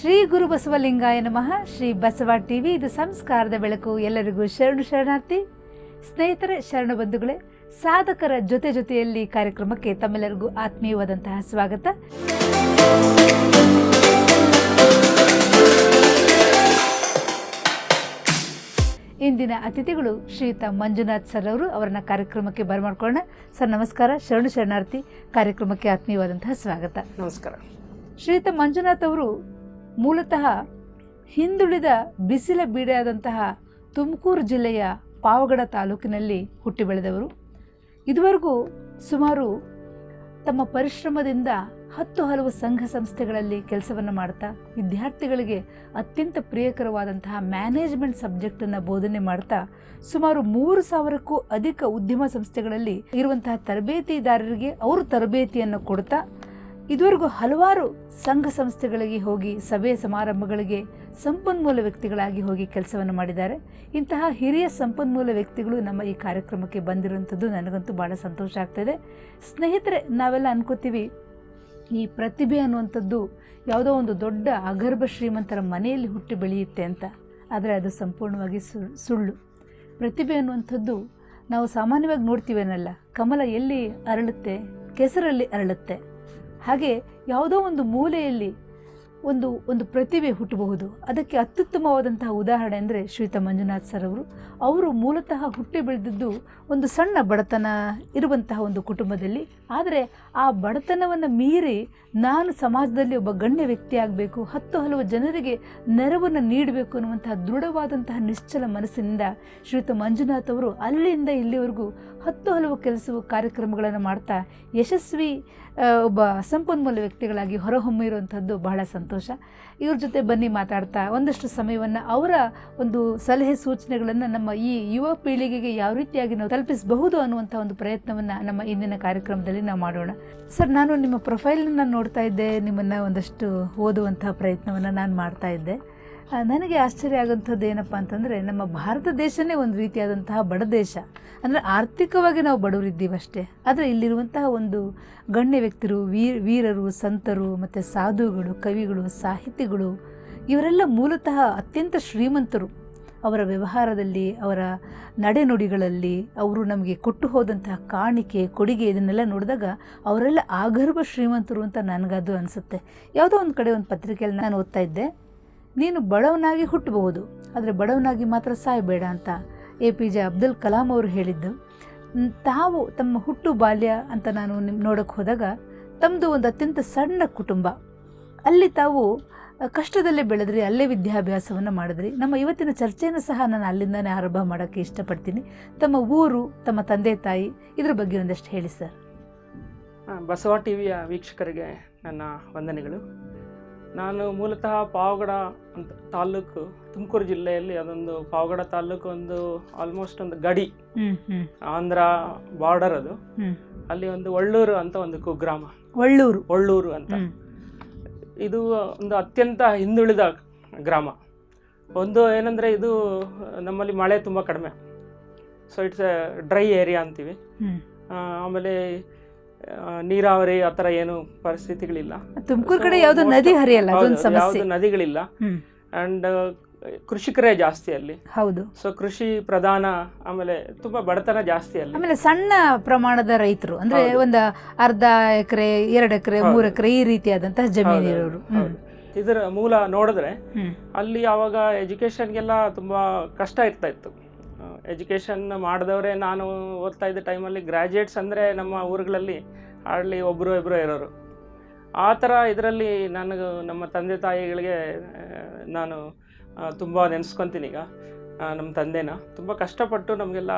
ಶ್ರೀ ಗುರು ಬಸವಲಿಂಗಾಯ ನಮಃ. ಶ್ರೀ ಬಸವ ಟಿವಿ ಇದು ಸಂಸ್ಕಾರದ ಬೆಳಕು. ಎಲ್ಲರಿಗೂ ಶರಣು ಶರಣಾರ್ಥಿ. ಸ್ನೇಹಿತರೆ ಶರಣ ಬಂಧುಗಳೇ ಸಾಧಕರ ಜೊತೆ ಜೊತೆಯಲ್ಲಿ ಕಾರ್ಯಕ್ರಮಕ್ಕೆ ತಮ್ಮೆಲ್ಲರಿಗೂ ಆತ್ಮೀಯವಾದಂತಹ ಸ್ವಾಗತ. ಇಂದಿನ ಅತಿಥಿಗಳು ಶ್ರೀಯುತ ಮಂಜುನಾಥ್ ಸರ್ ಅವರು. ಅವರನ್ನ ಕಾರ್ಯಕ್ರಮಕ್ಕೆ ಬರಮಾಡ್ಕೊಳ್ಳೋಣ. ಸರ್ ನಮಸ್ಕಾರ. ಶರಣು ಶರಣಾರ್ಥಿ. ಕಾರ್ಯಕ್ರಮಕ್ಕೆ ಆತ್ಮೀಯವಾದಂತಹ ಸ್ವಾಗತ. ನಮಸ್ಕಾರ. ಶ್ರೀಯುತ ಮಂಜುನಾಥ್ ಅವರು ಮೂಲತಃ ಹಿಂದುಳಿದ ಬಿಸಿಲ ಬೀಡೆಯಾದಂತಹ ತುಮಕೂರು ಜಿಲ್ಲೆಯ ಪಾವಗಡ ತಾಲೂಕಿನಲ್ಲಿ ಹುಟ್ಟಿ ಬೆಳೆದವರು. ಇದುವರೆಗೂ ಸುಮಾರು ತಮ್ಮ ಪರಿಶ್ರಮದಿಂದ ಹತ್ತು ಹಲವು ಸಂಘ ಸಂಸ್ಥೆಗಳಲ್ಲಿ ಕೆಲಸವನ್ನು ಮಾಡ್ತಾ ವಿದ್ಯಾರ್ಥಿಗಳಿಗೆ ಅತ್ಯಂತ ಪ್ರಿಯಕರವಾದಂತಹ ಮ್ಯಾನೇಜ್ಮೆಂಟ್ ಸಬ್ಜೆಕ್ಟನ್ನು ಬೋಧನೆ ಮಾಡ್ತಾ ಸುಮಾರು ಮೂರು ಸಾವಿರಕ್ಕೂ ಅಧಿಕ ಉದ್ಯಮ ಸಂಸ್ಥೆಗಳಲ್ಲಿ ಇರುವಂತಹ ತರಬೇತಿದಾರರಿಗೆ ಅವರು ತರಬೇತಿಯನ್ನು ಕೊಡ್ತಾ ಇದುವರೆಗೂ ಹಲವಾರು ಸಂಘ ಸಂಸ್ಥೆಗಳಿಗೆ ಹೋಗಿ, ಸಭೆ ಸಮಾರಂಭಗಳಿಗೆ ಸಂಪನ್ಮೂಲ ವ್ಯಕ್ತಿಗಳಾಗಿ ಹೋಗಿ ಕೆಲಸವನ್ನು ಮಾಡಿದ್ದಾರೆ. ಇಂತಹ ಹಿರಿಯ ಸಂಪನ್ಮೂಲ ವ್ಯಕ್ತಿಗಳು ನಮ್ಮ ಈ ಕಾರ್ಯಕ್ರಮಕ್ಕೆ ಬಂದಿರುವಂಥದ್ದು ನನಗಂತೂ ಭಾಳ ಸಂತೋಷ ಆಗ್ತಾಯಿದೆ ಸ್ನೇಹಿತರೆ, ನಾವೆಲ್ಲ ಅನ್ಕೋತೀವಿ, ಈ ಪ್ರತಿಭೆ ಅನ್ನುವಂಥದ್ದು ಯಾವುದೋ ಒಂದು ದೊಡ್ಡ ಅಗರ್ಭ ಶ್ರೀಮಂತರ ಮನೆಯಲ್ಲಿ ಹುಟ್ಟಿ ಬೆಳೆಯುತ್ತೆ ಅಂತ. ಆದರೆ ಅದು ಸಂಪೂರ್ಣವಾಗಿ ಸುಳ್ಳು. ಪ್ರತಿಭೆ ಅನ್ನುವಂಥದ್ದು ನಾವು ಸಾಮಾನ್ಯವಾಗಿ ನೋಡ್ತೀವೇನಲ್ಲ ಕಮಲ ಎಲ್ಲಿ ಅರಳುತ್ತೆ? ಕೆಸರಲ್ಲಿ ಅರಳುತ್ತೆ. ಹಾಗೆ ಯಾವುದೋ ಒಂದು ಮೂಲೆಯಲ್ಲಿ ಒಂದು ಒಂದು ಪ್ರತಿಭೆ ಹುಟ್ಟಬಹುದು. ಅದಕ್ಕೆ ಅತ್ಯುತ್ತಮವಾದಂತಹ ಉದಾಹರಣೆ ಅಂದರೆ ಶ್ರೀತಾ ಮಂಜುನಾಥ್ ಸರ್ ಅವರು. ಅವರು ಮೂಲತಃ ಹುಟ್ಟಿ ಬೆಳೆದಿದ್ದು ಒಂದು ಸಣ್ಣ ಬಡತನ ಇರುವಂತಹ ಒಂದು ಕುಟುಂಬದಲ್ಲಿ. ಆದರೆ ಆ ಬಡತನವನ್ನು ಮೀರಿ ನಾನು ಸಮಾಜದಲ್ಲಿ ಒಬ್ಬ ಗಣ್ಯ ವ್ಯಕ್ತಿ ಆಗಬೇಕು, ಹತ್ತು ಹಲವು ಜನರಿಗೆ ನೆರವನ್ನು ನೀಡಬೇಕು ಅನ್ನುವಂತಹ ದೃಢವಾದಂತಹ ನಿಶ್ಚಲ ಮನಸ್ಸಿನಿಂದ ಶ್ರೀತ ಮಂಜುನಾಥ್ ಅವರು ಅಲ್ಲಿಂದ ಇಲ್ಲಿವರೆಗೂ ಹತ್ತು ಹಲವು ಕೆಲಸವು ಕಾರ್ಯಕ್ರಮಗಳನ್ನು ಮಾಡ್ತಾ ಯಶಸ್ವಿ ಒಬ್ಬ ಸಂಪನ್ಮೂಲ ವ್ಯಕ್ತಿಗಳಾಗಿ ಹೊರಹೊಮ್ಮಿರುವಂಥದ್ದು ಬಹಳ ಸಂತೋಷ. ಇವ್ರ ಜೊತೆ ಬನ್ನಿ ಮಾತಾಡ್ತಾ ಒಂದಷ್ಟು ಸಮಯವನ್ನು ಅವರ ಒಂದು ಸಲಹೆ ಸೂಚನೆಗಳನ್ನು ನಮ್ಮ ಈ ಯುವ ಪೀಳಿಗೆಗೆ ಯಾವ ರೀತಿಯಾಗಿ ನಾವು ತಲುಪಿಸಬಹುದು ಅನ್ನುವಂಥ ಒಂದು ಪ್ರಯತ್ನವನ್ನು ನಮ್ಮ ಇಂದಿನ ಕಾರ್ಯಕ್ರಮದಲ್ಲಿ ನಾವು ಮಾಡೋಣ. ಸರ್, ನಾನು ನಿಮ್ಮ ಪ್ರೊಫೈಲನ್ನು ನೋಡ್ತಾ ಇದ್ದೆ, ನಿಮ್ಮನ್ನು ಒಂದಷ್ಟು ಓದುವಂತಹ ಪ್ರಯತ್ನವನ್ನು ನಾನು ಮಾಡ್ತಾ ಇದ್ದೆ. ನನಗೆ ಆಶ್ಚರ್ಯ ಆಗುವಂಥದ್ದು ಏನಪ್ಪ ಅಂತಂದರೆ, ನಮ್ಮ ಭಾರತ ದೇಶನೇ ಒಂದು ರೀತಿಯಾದಂತಹ ಬಡ ದೇಶ. ಅಂದರೆ ಆರ್ಥಿಕವಾಗಿ ನಾವು ಬಡವರಿದ್ದೀವಿ ಅಷ್ಟೇ ಆದರೆ ಇಲ್ಲಿರುವಂತಹ ಒಂದು ಗಣ್ಯ ವ್ಯಕ್ತಿರು, ವೀರ್, ವೀರರು, ಸಂತರು, ಮತ್ತು ಸಾಧುಗಳು, ಕವಿಗಳು, ಸಾಹಿತಿಗಳು, ಇವರೆಲ್ಲ ಮೂಲತಃ ಅತ್ಯಂತ ಶ್ರೀಮಂತರು. ಅವರ ವ್ಯವಹಾರದಲ್ಲಿ, ಅವರ ನಡೆನುಡಿಗಳಲ್ಲಿ, ಅವರು ನಮಗೆ ಕೊಟ್ಟು ಹೋದಂತಹ ಕಾಣಿಕೆ, ಕೊಡುಗೆ ಇದನ್ನೆಲ್ಲ ನೋಡಿದಾಗ ಅವರೆಲ್ಲ ಆಗರ್ಭ ಶ್ರೀಮಂತರು ಅಂತ ನನಗದು ಅನಿಸುತ್ತೆ. ಯಾವುದೋ ಒಂದು ಕಡೆ ಒಂದು ಪತ್ರಿಕೆಯಲ್ಲಿ ನಾನು ಓದ್ತಾ ಇದ್ದೆ ನೀನು ಬಡವನಾಗಿ ಹುಟ್ಟಬಹುದು, ಆದರೆ ಬಡವನಾಗಿ ಮಾತ್ರ ಸಾಯಬೇಡ ಅಂತ A P J Abdul Kalam ಅವರು ಹೇಳಿದ್ದು. ತಾವು ತಮ್ಮ ಹುಟ್ಟು ಬಾಲ್ಯ ಅಂತ ನಾನು ನಿಮ್ಮ ನೋಡೋಕ್ಕೆ ಹೋದಾಗ ತಮ್ಮದು ಒಂದು ಅತ್ಯಂತ ಸಣ್ಣ ಕುಟುಂಬ. ಅಲ್ಲಿ ತಾವು ಕಷ್ಟದಲ್ಲೇ ಬೆಳೆದ್ರಿ, ಅಲ್ಲೇ ವಿದ್ಯಾಭ್ಯಾಸವನ್ನು ಮಾಡಿದ್ರಿ. ನಮ್ಮ ಇವತ್ತಿನ ಚರ್ಚೆಯನ್ನು ಸಹ ನಾನು ಅಲ್ಲಿಂದನೇ ಆರಂಭ ಮಾಡೋಕ್ಕೆ ಇಷ್ಟಪಡ್ತೀನಿ. ತಮ್ಮ ಊರು, ತಮ್ಮ ತಂದೆ ತಾಯಿ, ಇದ್ರ ಬಗ್ಗೆ ಒಂದಷ್ಟು ಹೇಳಿ ಸರ್. ಬಸವ ಟಿವಿಯ ವೀಕ್ಷಕರಿಗೆ ನನ್ನ ವಂದನೆಗಳು. ನಾನು ಮೂಲತಃ ಪಾವಗಡ ಅಂತ ತಾಲೂಕು ತುಮಕೂರು ಜಿಲ್ಲೆಯಲ್ಲಿ ಅದೊಂದು ಪಾವಗಡ ತಾಲೂಕು ಒಂದು ಆಲ್ಮೋಸ್ಟ್ ಒಂದು ಗಡಿ. ಆಂಧ್ರ ಬಾರ್ಡರ್ ಅದು. ಅಲ್ಲಿ ಒಂದು ಒಳ್ಳೂರು ಅಂತ ಒಂದು ಕುಗ್ರಾಮ ಒಳ್ಳೂರು. ಒಳ್ಳೂರು ಅಂತ. ಇದು ಒಂದು ಅತ್ಯಂತ ಹಿಂದುಳಿದ ಗ್ರಾಮ. ಒಂದು ಏನಂದರೆ ಇದು ನಮ್ಮಲ್ಲಿ ಮಳೆ ತುಂಬ ಕಡಿಮೆ. So it's a dry area ಅಂತೀವಿ. ಆಮೇಲೆ ನೀರಾವರಿ ಆ ಥರ ಏನು ಪರಿಸ್ಥಿತಿಗಳಿಲ್ಲ. ತುಮಕೂರು ಕಡೆ ಯಾವುದೋ ನದಿ ಹರಿಯಲ್ಲ ಅದೊಂದು ಸಮಸ್ಯೆ ಯಾವ್ದು ನದಿಗಳಿಲ್ಲ. ಅಂಡ್ ಕೃಷಿಕರೇ ಜಾಸ್ತಿ ಅಲ್ಲಿ. ಹೌದು. ಸೊ ಕೃಷಿ ಪ್ರಧಾನ ಆಮೇಲೆ ತುಂಬಾ ಬಡತನ ಜಾಸ್ತಿ ಅಲ್ಲಿ. ಆಮೇಲೆ ಸಣ್ಣ ಪ್ರಮಾಣದ ರೈತರು ಅಂದ್ರೆ. ಒಂದು ಅರ್ಧ ಎಕರೆ ಎರಡು ಎಕರೆ ಮೂರ್ ಎಕರೆ ಈ ರೀತಿಯಾದಂತಹ ಜಮೀನು ಇರೋರು ಇದರ ಮೂಲ ನೋಡಿದ್ರೆ ಅಲ್ಲಿ ಆವಾಗ ಎಜುಕೇಶನ್ಗೆಲ್ಲ ತುಂಬಾ ಕಷ್ಟ ಇರ್ತಾ ಇತ್ತು. ಎಜುಕೇಷನ್ ಮಾಡಿದವರೇ ನಾನು ಓದ್ತಾ ಇದ್ದ ಟೈಮಲ್ಲಿ ಗ್ರ್ಯಾಜುಯೇಟ್ಸ್ ಅಂದರೆ ನಮ್ಮ ಊರುಗಳಲ್ಲಿ ಹಾರ್ಡ್ಲಿ ಒಬ್ಬರು ಇಬ್ಬರು ಇರೋರು. ಆ ಥರ ಇದರಲ್ಲಿ ನನಗೆ ನಮ್ಮ ತಂದೆ ತಾಯಿಗಳಿಗೆ ನಾನು ತುಂಬ ನೆನೆಸ್ಕೊತೀನಿ ಈಗ ನಮ್ಮ ತಂದೆನ. ತುಂಬ ಕಷ್ಟಪಟ್ಟು ನಮಗೆಲ್ಲ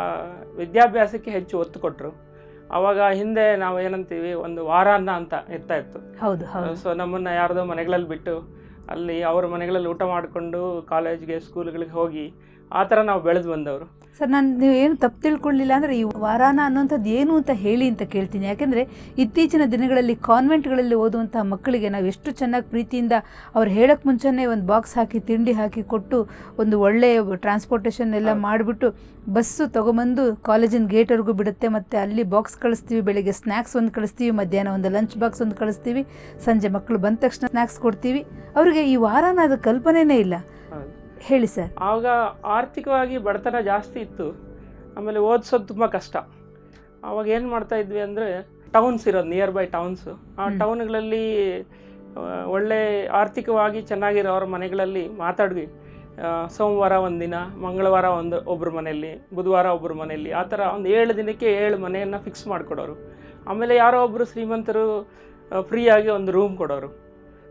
ವಿದ್ಯಾಭ್ಯಾಸಕ್ಕೆ ಹೆಚ್ಚು ಒತ್ತು ಕೊಟ್ಟರು ಆವಾಗ ಹಿಂದೆ ನಾವು ಏನಂತೀವಿ ಒಂದು ವಾರಾನ್ನ ಅಂತ ಇರ್ತಾ ಇತ್ತು. ಹೌದು ಹೌದು. ಸೊ ನಮ್ಮನ್ನು ಯಾರ್ದೋ ಮನೆಗಳಲ್ಲಿ ಬಿಟ್ಟು ಅಲ್ಲಿ ಅವ್ರ ಮನೆಗಳಲ್ಲಿ ಊಟ ಮಾಡಿಕೊಂಡು ಕಾಲೇಜ್ಗೆ ಸ್ಕೂಲ್ಗಳಿಗೆ ಹೋಗಿ ಆ ಥರ ನಾವು ಬೆಳೆದು ಬಂದವರು. ಸರ್ ನಾನು ನೀವು ಏನು ತಪ್ಪು ತಿಳ್ಕೊಳ್ಳಿಲ್ಲ ಅಂದರೆ ಈ ವಾರಾನ ಅನ್ನೋಂಥದ್ದು ಏನು ಅಂತ ಹೇಳಿ ಅಂತ ಕೇಳ್ತೀನಿ. ಯಾಕೆಂದರೆ ಇತ್ತೀಚಿನ ದಿನಗಳಲ್ಲಿ ಕಾನ್ವೆಂಟ್ಗಳಲ್ಲಿ ಓದುವಂಥ ಮಕ್ಕಳಿಗೆ ನಾವು ಎಷ್ಟು ಚೆನ್ನಾಗಿ ಪ್ರೀತಿಯಿಂದ ಅವ್ರು ಹೇಳೋಕ್ಕೆ ಮುಂಚೆನೇ ಒಂದು ಬಾಕ್ಸ್ ಹಾಕಿ ತಿಂಡಿ ಹಾಕಿ ಕೊಟ್ಟು ಒಂದು ಒಳ್ಳೆಯ ಟ್ರಾನ್ಸ್ಪೋರ್ಟೇಷನ್ ಎಲ್ಲ ಮಾಡಿಬಿಟ್ಟು ಬಸ್ಸು ತೊಗೊಂಬಂದು ಕಾಲೇಜಿನ ಗೇಟ್ವರೆಗೂ ಬಿಡುತ್ತೆ. ಮತ್ತು ಅಲ್ಲಿ ಬಾಕ್ಸ್ ಕಳಿಸ್ತೀವಿ ಬೆಳಿಗ್ಗೆ ಸ್ನ್ಯಾಕ್ಸ್ ಒಂದು ಕಳಿಸ್ತೀವಿ ಮಧ್ಯಾಹ್ನ ಒಂದು ಲಂಚ್ ಬಾಕ್ಸ್ ಒಂದು ಕಳಿಸ್ತೀವಿ ಸಂಜೆ ಮಕ್ಕಳು ಬಂದ ತಕ್ಷಣ ಸ್ನ್ಯಾಕ್ಸ್ ಕೊಡ್ತೀವಿ. ಅವರಿಗೆ ಈ ವಾರಾನ ಅದು ಕಲ್ಪನೆನೇ ಇಲ್ಲ. ಹೇಳಿ ಸರ್. ಆವಾಗ ಆರ್ಥಿಕವಾಗಿ ಬಡತನ ಜಾಸ್ತಿ ಇತ್ತು. ಆಮೇಲೆ ಓದಿಸೋದು ತುಂಬ ಕಷ್ಟ. ಆವಾಗ ಏನು ಮಾಡ್ತಾ ಇದ್ವಿ ಅಂದರೆ ಟೌನ್ಸ್ ಇರೋದು ನಿಯರ್ ಬೈ ಟೌನ್ಸು ಆ. ಟೌನ್ಗಳಲ್ಲಿ ಒಳ್ಳೆ ಆರ್ಥಿಕವಾಗಿ ಚೆನ್ನಾಗಿರೋರ ಮನೆಗಳಲ್ಲಿ ಮಾತಾಡ್ವಿ. ಸೋಮವಾರ ಸೋಮವಾರ ಒಂದಿನ ಮಂಗಳವಾರ ಒಂದು ಒಬ್ಬರ ಮನೆಯಲ್ಲಿ ಬುಧವಾರ ಒಬ್ಬರ ಮನೆಯಲ್ಲಿ ಆ ಥರ ಒಂದು ಏಳು ದಿನಕ್ಕೆ ಏಳು ಮನೆಯನ್ನು ಫಿಕ್ಸ್ ಮಾಡಿಕೊಡೋರು. ಆಮೇಲೆ ಯಾರೋ ಒಬ್ಬರು ಶ್ರೀಮಂತರು ಫ್ರೀಯಾಗಿ ಒಂದು ರೂಮ್ ಕೊಡೋರು.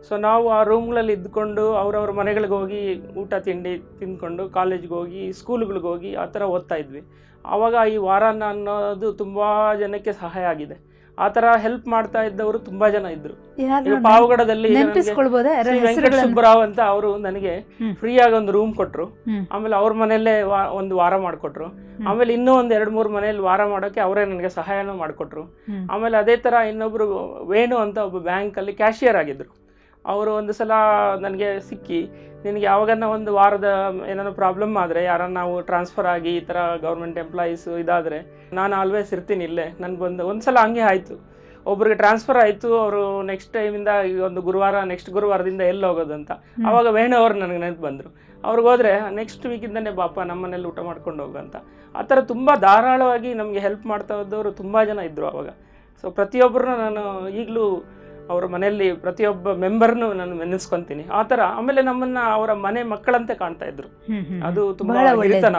ಸೊ ನಾವು ಆ ರೂಮ್ಗಳಲ್ಲಿ ಇದ್ಕೊಂಡು ಅವ್ರವ್ರ ಮನೆಗಳಿಗೆ ಹೋಗಿ ಊಟ ತಿಂಡಿ ತಿಂದ್ಕೊಂಡು ಕಾಲೇಜ್ಗೆ ಹೋಗಿ ಸ್ಕೂಲ್ಗಳಿಗೆ ಹೋಗಿ ಆ ಥರ ಓದ್ತಾ ಇದ್ವಿ. ಆವಾಗ ಈ ವಾರಾನ ಅನ್ನೋದು ತುಂಬ ಜನಕ್ಕೆ ಸಹಾಯ ಆಗಿದೆ. ಆ ಥರ ಹೆಲ್ಪ್ ಮಾಡ್ತಾ ಇದ್ದವರು ತುಂಬಾ ಜನ ಇದ್ರು. ಪಾವಗಡದಲ್ಲಿ ವೆಂಕಟ ಸುಬ್ಬರಾವ್ ಅಂತ ಅವರು ನನಗೆ ಫ್ರೀ ಫ್ರೀಯಾಗಿ ಒಂದು ರೂಮ್ ಕೊಟ್ರು. ಆಮೇಲೆ ಅವ್ರ ಮನೆಯಲ್ಲೇ ಒಂದು ವಾರ ಮಾಡಿಕೊಟ್ರು. ಆಮೇಲೆ ಇನ್ನೂ ಒಂದು ಎರಡು ಮೂರು ಮನೆಯಲ್ಲಿ ವಾರ ಮಾಡೋಕೆ ಅವರೇ ನನಗೆ ಸಹಾಯನೂ ಮಾಡಿಕೊಟ್ರು. ಆಮೇಲೆ ಅದೇ ತರ ಇನ್ನೊಬ್ರು ವೇಣು ಅಂತ ಒಬ್ಬ ಬ್ಯಾಂಕಲ್ಲಿ ಕ್ಯಾಶಿಯರ್ ಆಗಿದ್ದರು ಅವರು ಒಂದು ಸಲ ನನಗೆ ಸಿಕ್ಕಿ ನಿನಗೆ ಯಾವಾಗನ್ನ ಒಂದು ವಾರದ ಏನಾದ್ರು ಪ್ರಾಬ್ಲಮ್ ಆದರೆ ಯಾರನ್ನ ನಾವು ಟ್ರಾನ್ಸ್ಫರ್ ಆಗಿ ಈ ಥರ ಗೌರ್ಮೆಂಟ್ ಎಂಪ್ಲಾಯೀಸು ಇದಾದರೆ ನಾನು ಆಲ್ವೇಸ್ ಇರ್ತೀನಿ ಇಲ್ಲೇ. ನನಗೆ ಬಂದು ಒಂದು ಸಲ ಹಂಗೆ ಆಯಿತು. ಒಬ್ರಿಗೆ ಟ್ರಾನ್ಸ್ಫರ್ ಆಯಿತು ಅವರು ನೆಕ್ಸ್ಟ್ ಟೈಮಿಂದ ಈಗ ಒಂದು ಗುರುವಾರ ನೆಕ್ಸ್ಟ್ ಗುರುವಾರದಿಂದ ಎಲ್ಲಿ ಹೋಗೋದು ಅಂತ. ಆವಾಗ ವೇಣು ಅವರು ನನಗೆ ನೆನಪು ಬಂದರು. ಅವ್ರಿಗೆ ಹೋದರೆ ನೆಕ್ಸ್ಟ್ ವೀಕಿಂದನೇ ಬಾಪ ನಮ್ಮ ಮನೇಲಿ ಊಟ ಮಾಡ್ಕೊಂಡು ಹೋಗು ಅಂತ. ಆ ಥರ ತುಂಬ ಧಾರಾಳವಾಗಿ ನಮಗೆ ಹೆಲ್ಪ್ ಮಾಡ್ತಾ ಇದ್ದವರು ತುಂಬ ಜನ ಇದ್ದರು ಆವಾಗ ಸೊ ಪ್ರತಿಯೊಬ್ಬರನ್ನ ನಾನು ಈಗಲೂ ಅವರ ಮನೆಯಲ್ಲಿ ಪ್ರತಿಯೊಬ್ಬ ಮೆಂಬರ್ನು ನಾನು ನೆನೆಸ್ಕೊಂತೀನಿ. ಆ ಥರ ಆಮೇಲೆ ನಮ್ಮನ್ನ ಅವರ ಮನೆ ಮಕ್ಕಳಂತೆ ಕಾಣ್ತಾ ಇದ್ರು. ಅದು ತುಂಬಾ.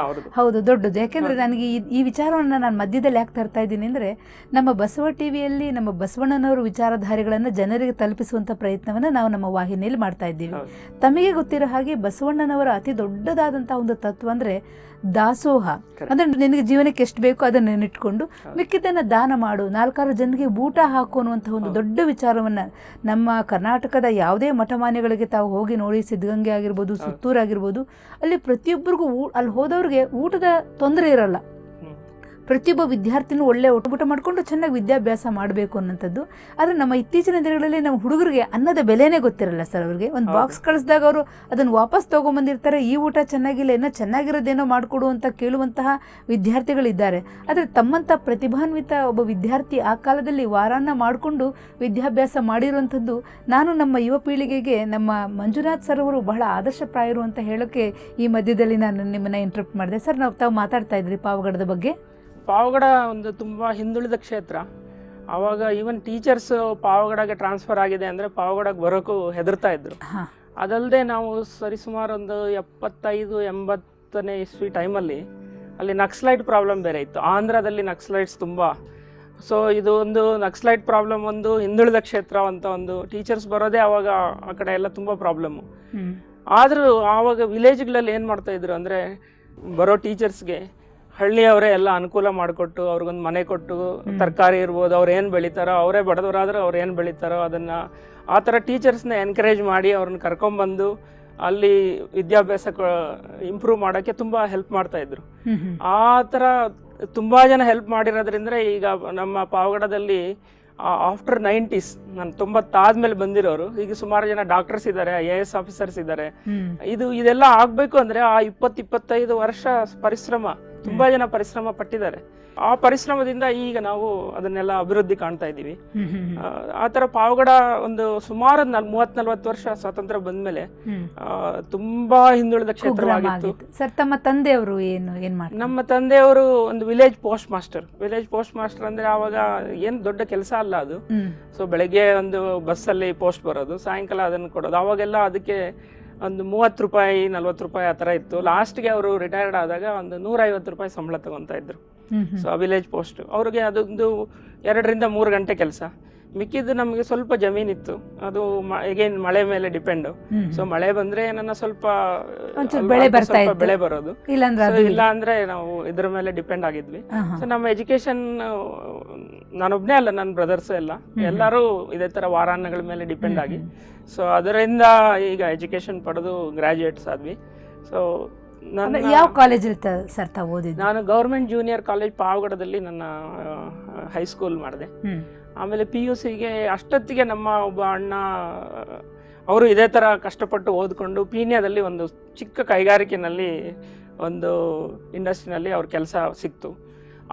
ಅವ್ರದ್ದು ಹೌದು ದೊಡ್ಡದು. ಯಾಕೆಂದ್ರೆ ನನಗೆ ಈ ವಿಚಾರವನ್ನು ನಾನು ಮಧ್ಯದಲ್ಲಿ ಯಾಕೆ ತರ್ತಾ ಇದ್ದೀನಿ ಅಂದ್ರೆ ನಮ್ಮ ಬಸವ ಟಿವಿಯಲ್ಲಿ ನಮ್ಮ ಬಸವಣ್ಣನವರ ವಿಚಾರಧಾರೆಗಳನ್ನು ಜನರಿಗೆ ತಲುಪಿಸುವಂತ ಪ್ರಯತ್ನವನ್ನ ನಾವು ನಮ್ಮ ವಾಹಿನಿಯಲ್ಲಿ ಮಾಡ್ತಾ ಇದ್ದೀವಿ. ತಮಗೆ ಗೊತ್ತಿರೋ ಹಾಗೆ ಬಸವಣ್ಣನವರ ಅತಿ ದೊಡ್ಡದಾದಂತಹ ಒಂದು ತತ್ವ ಅಂದರೆ ದಾಸೋಹ. ಅಂದ್ರೆ ನಿನಗೆ ಜೀವನಕ್ಕೆ ಎಷ್ಟು ಬೇಕೋ ಅದನ್ನು ನೆನಿಟ್ಕೊಂಡು ಮಿಕ್ಕಿದ್ದನ್ನ ದಾನ ಮಾಡು ನಾಲ್ಕಾರು ಜನರಿಗೆ ಊಟ ಹಾಕು ಅನ್ನುವಂತಹ ಒಂದು ದೊಡ್ಡ ವಿಚಾರವನ್ನು ನಮ್ಮ ಕರ್ನಾಟಕದ ಯಾವುದೇ ಮಠಮಾನ್ಯಗಳಿಗೆ ತಾವು ಹೋಗಿ ನೋಡಿ ಸಿದ್ಧಗಂಗೆ ಆಗಿರ್ಬೋದು. ಸುತ್ತೂರು ಆಗಿರ್ಬೋದು ಅಲ್ಲಿ ಪ್ರತಿಯೊಬ್ಬರಿಗೂ ಅಲ್ಲಿ ಹೋದವ್ರಿಗೆ ಊಟದ ತೊಂದರೆ ಇರಲ್ಲ. ಪ್ರತಿಯೊಬ್ಬ ವಿದ್ಯಾರ್ಥಿನೂ ಒಳ್ಳೆ ಊಟ ಮಾಡಿಕೊಂಡು ಚೆನ್ನಾಗಿ ವಿದ್ಯಾಭ್ಯಾಸ ಮಾಡಬೇಕು ಅನ್ನೋಂಥದ್ದು ಆದರೆ ನಮ್ಮ ಇತ್ತೀಚಿನ ದಿನಗಳಲ್ಲಿ ನಮ್ಮ ಹುಡುಗರಿಗೆ ಅನ್ನದ ಬೆಲೆನೇ ಗೊತ್ತಿರಲ್ಲ ಸರ್ ಅವರಿಗೆ. ಒಂದು ಬಾಕ್ಸ್ ಕಳಿಸಿದಾಗ ಅವರು ಅದನ್ನು ವಾಪಸ್ ತೊಗೊಂಬಂದಿರ್ತಾರೆ ಈ ಊಟ ಚೆನ್ನಾಗಿಲ್ಲ ಏನೋ ಚೆನ್ನಾಗಿರೋದೇನೋ ಮಾಡಿಕೊಡು ಅಂತ ಕೇಳುವಂತಹ ವಿದ್ಯಾರ್ಥಿಗಳಿದ್ದಾರೆ. ಆದರೆ ತಮ್ಮಂಥ ಪ್ರತಿಭಾನ್ವಿತ ಒಬ್ಬ ವಿದ್ಯಾರ್ಥಿ ಆ ಕಾಲದಲ್ಲಿ ವಾರಾನ್ನ ಮಾಡಿಕೊಂಡು ವಿದ್ಯಾಭ್ಯಾಸ ಮಾಡಿರುವಂಥದ್ದು ನಾನು ನಮ್ಮ ಯುವ ಪೀಳಿಗೆಗೆ ನಮ್ಮ ಮಂಜುನಾಥ್ ಸರ್ ಅವರು ಬಹಳ ಆದರ್ಶಪ್ರಾಯರು ಅಂತ ಹೇಳೋಕ್ಕೆ ಈ ಮಧ್ಯದಲ್ಲಿ ನಾನು ನಿಮ್ಮನ್ನು ಇಂಟ್ರಪ್ಟ್ ಮಾಡಿದೆ. ಸರ್ ನಾವು ತಾವು ಮಾತಾಡ್ತಾ ಇದ್ರಿ ಪಾವಗಡದ ಬಗ್ಗೆ. ಪಾವಗಡ ಒಂದು ತುಂಬ ಹಿಂದುಳಿದ ಕ್ಷೇತ್ರ. ಆವಾಗ ಈವನ್ ಟೀಚರ್ಸ್ ಪಾವಗಡಗೆ ಟ್ರಾನ್ಸ್ಫರ್ ಆಗಿದೆ ಅಂದರೆ ಪಾವಗಡಕ್ಕೆ ಬರೋಕ್ಕೂ ಹೆದರ್ತಾ ಇದ್ರು. ಅದಲ್ಲದೆ ನಾವು ಸರಿಸುಮಾರು ಒಂದು ಎಪ್ಪತ್ತೈದು ಎಂಬತ್ತನೇ ಇಸ್ವಿ ಟೈಮಲ್ಲಿ ಅಲ್ಲಿ ನಕ್ಸಲೈಟ್ ಪ್ರಾಬ್ಲಮ್ ಬೇರೆ ಇತ್ತು. ಆಂಧ್ರದಲ್ಲಿ ನಕ್ಸಲೈಟ್ಸ್ ತುಂಬ. ಸೊ ಇದು ಒಂದು ನಕ್ಸಲೈಟ್ ಪ್ರಾಬ್ಲಮ್ ಒಂದು ಹಿಂದುಳಿದ ಕ್ಷೇತ್ರ ಅಂತ ಒಂದು ಟೀಚರ್ಸ್ ಬರೋದೇ ಆವಾಗ ಆ ಕಡೆ ಎಲ್ಲ ತುಂಬ ಪ್ರಾಬ್ಲಮ್ಮು ಆದರೂ ಆವಾಗ ವಿಲೇಜ್ಗಳಲ್ಲಿ ಏನು ಮಾಡ್ತಾ ಇದ್ರು ಅಂದರೆ ಬರೋ ಟೀಚರ್ಸ್ಗೆ ಹಳ್ಳಿಯವರೇ ಎಲ್ಲ ಅನುಕೂಲ ಮಾಡಿಕೊಟ್ಟು ಅವ್ರಿಗೊಂದು ಮನೆ ಕೊಟ್ಟು ತರಕಾರಿ ಇರ್ಬೋದು ಅವ್ರು ಏನು ಬೆಳೀತಾರೋ ಅವರೇ ಬಡದವರಾದ್ರೆ ಅವ್ರು ಏನು ಬೆಳೀತಾರೋ ಅದನ್ನು ಆ ಥರ ಟೀಚರ್ಸ್ನ ಎನ್ಕರೇಜ್ ಮಾಡಿ ಅವ್ರನ್ನ ಕರ್ಕೊಂಬಂದು ಅಲ್ಲಿ ವಿದ್ಯಾಭ್ಯಾಸ ಇಂಪ್ರೂವ್ ಮಾಡೋಕ್ಕೆ ತುಂಬ ಹೆಲ್ಪ್ ಮಾಡ್ತಾಯಿದ್ರು ಆ ಥರ ತುಂಬ ಜನ ಹೆಲ್ಪ್ ಮಾಡಿರೋದ್ರಿಂದ ಈಗ ನಮ್ಮ ಪಾವಗಡದಲ್ಲಿ ಆಫ್ಟರ್ ನೈಂಟೀಸ್ ನಾನು ತೊಂಬತ್ತಾದ್ಮೇಲೆ ಬಂದಿರೋರು ಈಗ ಸುಮಾರು ಜನ ಡಾಕ್ಟರ್ಸ್ ಇದ್ದಾರೆ ಐ ಎ ಎಸ್ ಆಫೀಸರ್ಸ್ ಇದ್ದಾರೆ ಇದು ಇದೆಲ್ಲ ಆಗಬೇಕು ಅಂದರೆ ಆ ಇಪ್ಪತ್ತು ಇಪ್ಪತ್ತೈದು ವರ್ಷ ಪರಿಶ್ರಮ. ತುಂಬ ಜನ ಪರಿಶ್ರಮ ಪಟ್ಟಿದ್ದಾರೆ. ಆ ಪರಿಶ್ರಮದಿಂದ ಈಗ ನಾವು ಅದನ್ನೆಲ್ಲ ಅಭಿವೃದ್ಧಿ ಕಾಣ್ತಾ ಇದ್ದೀವಿ. ಆ, ತರ ಪಾವಗಡ ಒಂದು ಸುಮಾರು ಮೂವತ್ ನಲ್ವತ್ತು ವರ್ಷ ಸ್ವಾತಂತ್ರ್ಯ ಬಂದ್ಮೇಲೆ ತುಂಬಾ ತುಂಬ ಹಿಂದುಳಿದ ಕ್ಷೇತ್ರವಾಗಿತ್ತು. ಸರ್ ತಮ್ಮ ತಂದೆಯವರು ಏನು ಏನ್ ಮಾಡ್ತಾರೆ? ನಮ್ಮ ತಂದೆಯವರು ಒಂದು village post master. Village post master ಅಂದ್ರೆ ಆವಾಗ ಏನ್ ದೊಡ್ಡ ಕೆಲಸ ಅಲ್ಲ ಅದು. ಸೊ ಬೆಳಗ್ಗೆ ಒಂದು ಬಸ್ಸಲ್ಲಿ ಪೋಸ್ಟ್ ಬರೋದು ಸಾಯಂಕಾಲ ಅದನ್ನು ಕೊಡೋದು ಅವಾಗೆಲ್ಲ ಅದಕ್ಕೆ ಒಂದು ಮೂವತ್ತು ರೂಪಾಯಿ ನಲ್ವತ್ತು ರೂಪಾಯಿ ಆ ಥರ ಇತ್ತು. ಲಾಸ್ಟ್ಗೆ ಅವರು ರಿಟೈರ್ಡ್ ಆದಾಗ ಒಂದು ನೂರೈವತ್ತು ರೂಪಾಯಿ ಸಂಬಳ ತಗೊತಾ ಇದ್ರು. ಸೊ ವಿಲೇಜ್ ಪೋಸ್ಟ್ ಅವ್ರಿಗೆ ಅದೊಂದು ಎರಡರಿಂದ ಮೂರು ಗಂಟೆ ಕೆಲಸ. ಮಿಕ್ಕಿದ್ದು ನಮಗೆ ಸ್ವಲ್ಪ ಜಮೀನಿತ್ತು. ಅದು ಎಗೇನ್ ಮಳೆ ಮೇಲೆ ಡಿಪೆಂಡ್ ಸೊ ಮಳೆ ಬಂದ್ರೆ ಏನನ್ನ ಸ್ವಲ್ಪ ಬೆಳೆ ಬರ್ತಾ ಬೆಳೆ ಬರೋದು. ಇಲ್ಲ. ಅಂದ್ರೆ ನಾವು ಇದ್ರ ಮೇಲೆ ಡಿಪೆಂಡ್ ಆಗಿದ್ವಿ. ಸೊ ನಮ್ಮ ಎಜುಕೇಶನ್ ನಾನೊಬ್ನೇ ಅಲ್ಲ ನನ್ನ ಬ್ರದರ್ಸ್ ಎಲ್ಲ. ಎಲ್ಲರೂ ಇದೇ ತರ ವಾರಾನ್ನಗಳ ಮೇಲೆ ಡಿಪೆಂಡ್ ಆಗಿ. ಸೊ ಅದರಿಂದ ಈಗ ಎಜುಕೇಶನ್ ಪಡೆದು ಗ್ರಾಜುಯೇಟ್ಸ್ ಆದ್ವಿ. ಸೊ ಯಾವ ಕಾಲೇಜ್ ಸರ್ ತಾವು ಓದಿದ್ದು? ನಾನು ಗೌರ್ಮೆಂಟ್ ಜೂನಿಯರ್ ಕಾಲೇಜ್ ಪಾವಗಡದಲ್ಲಿ ನನ್ನ ಹೈಸ್ಕೂಲ್ ಮಾಡಿದೆ. ಆಮೇಲೆ ಪಿ ಯು ಸಿಗೆ ಅಷ್ಟೊತ್ತಿಗೆ ನಮ್ಮ ಒಬ್ಬ ಅಣ್ಣ ಅವರು ಇದೇ ಥರ ಕಷ್ಟಪಟ್ಟು ಓದ್ಕೊಂಡು ಪೀಣ್ಯದಲ್ಲಿ ಒಂದು ಚಿಕ್ಕ ಕೈಗಾರಿಕೆಯಲ್ಲಿ ಒಂದು ಇಂಡಸ್ಟ್ರಿನಲ್ಲಿ ಅವ್ರ ಕೆಲಸ ಸಿಕ್ತು.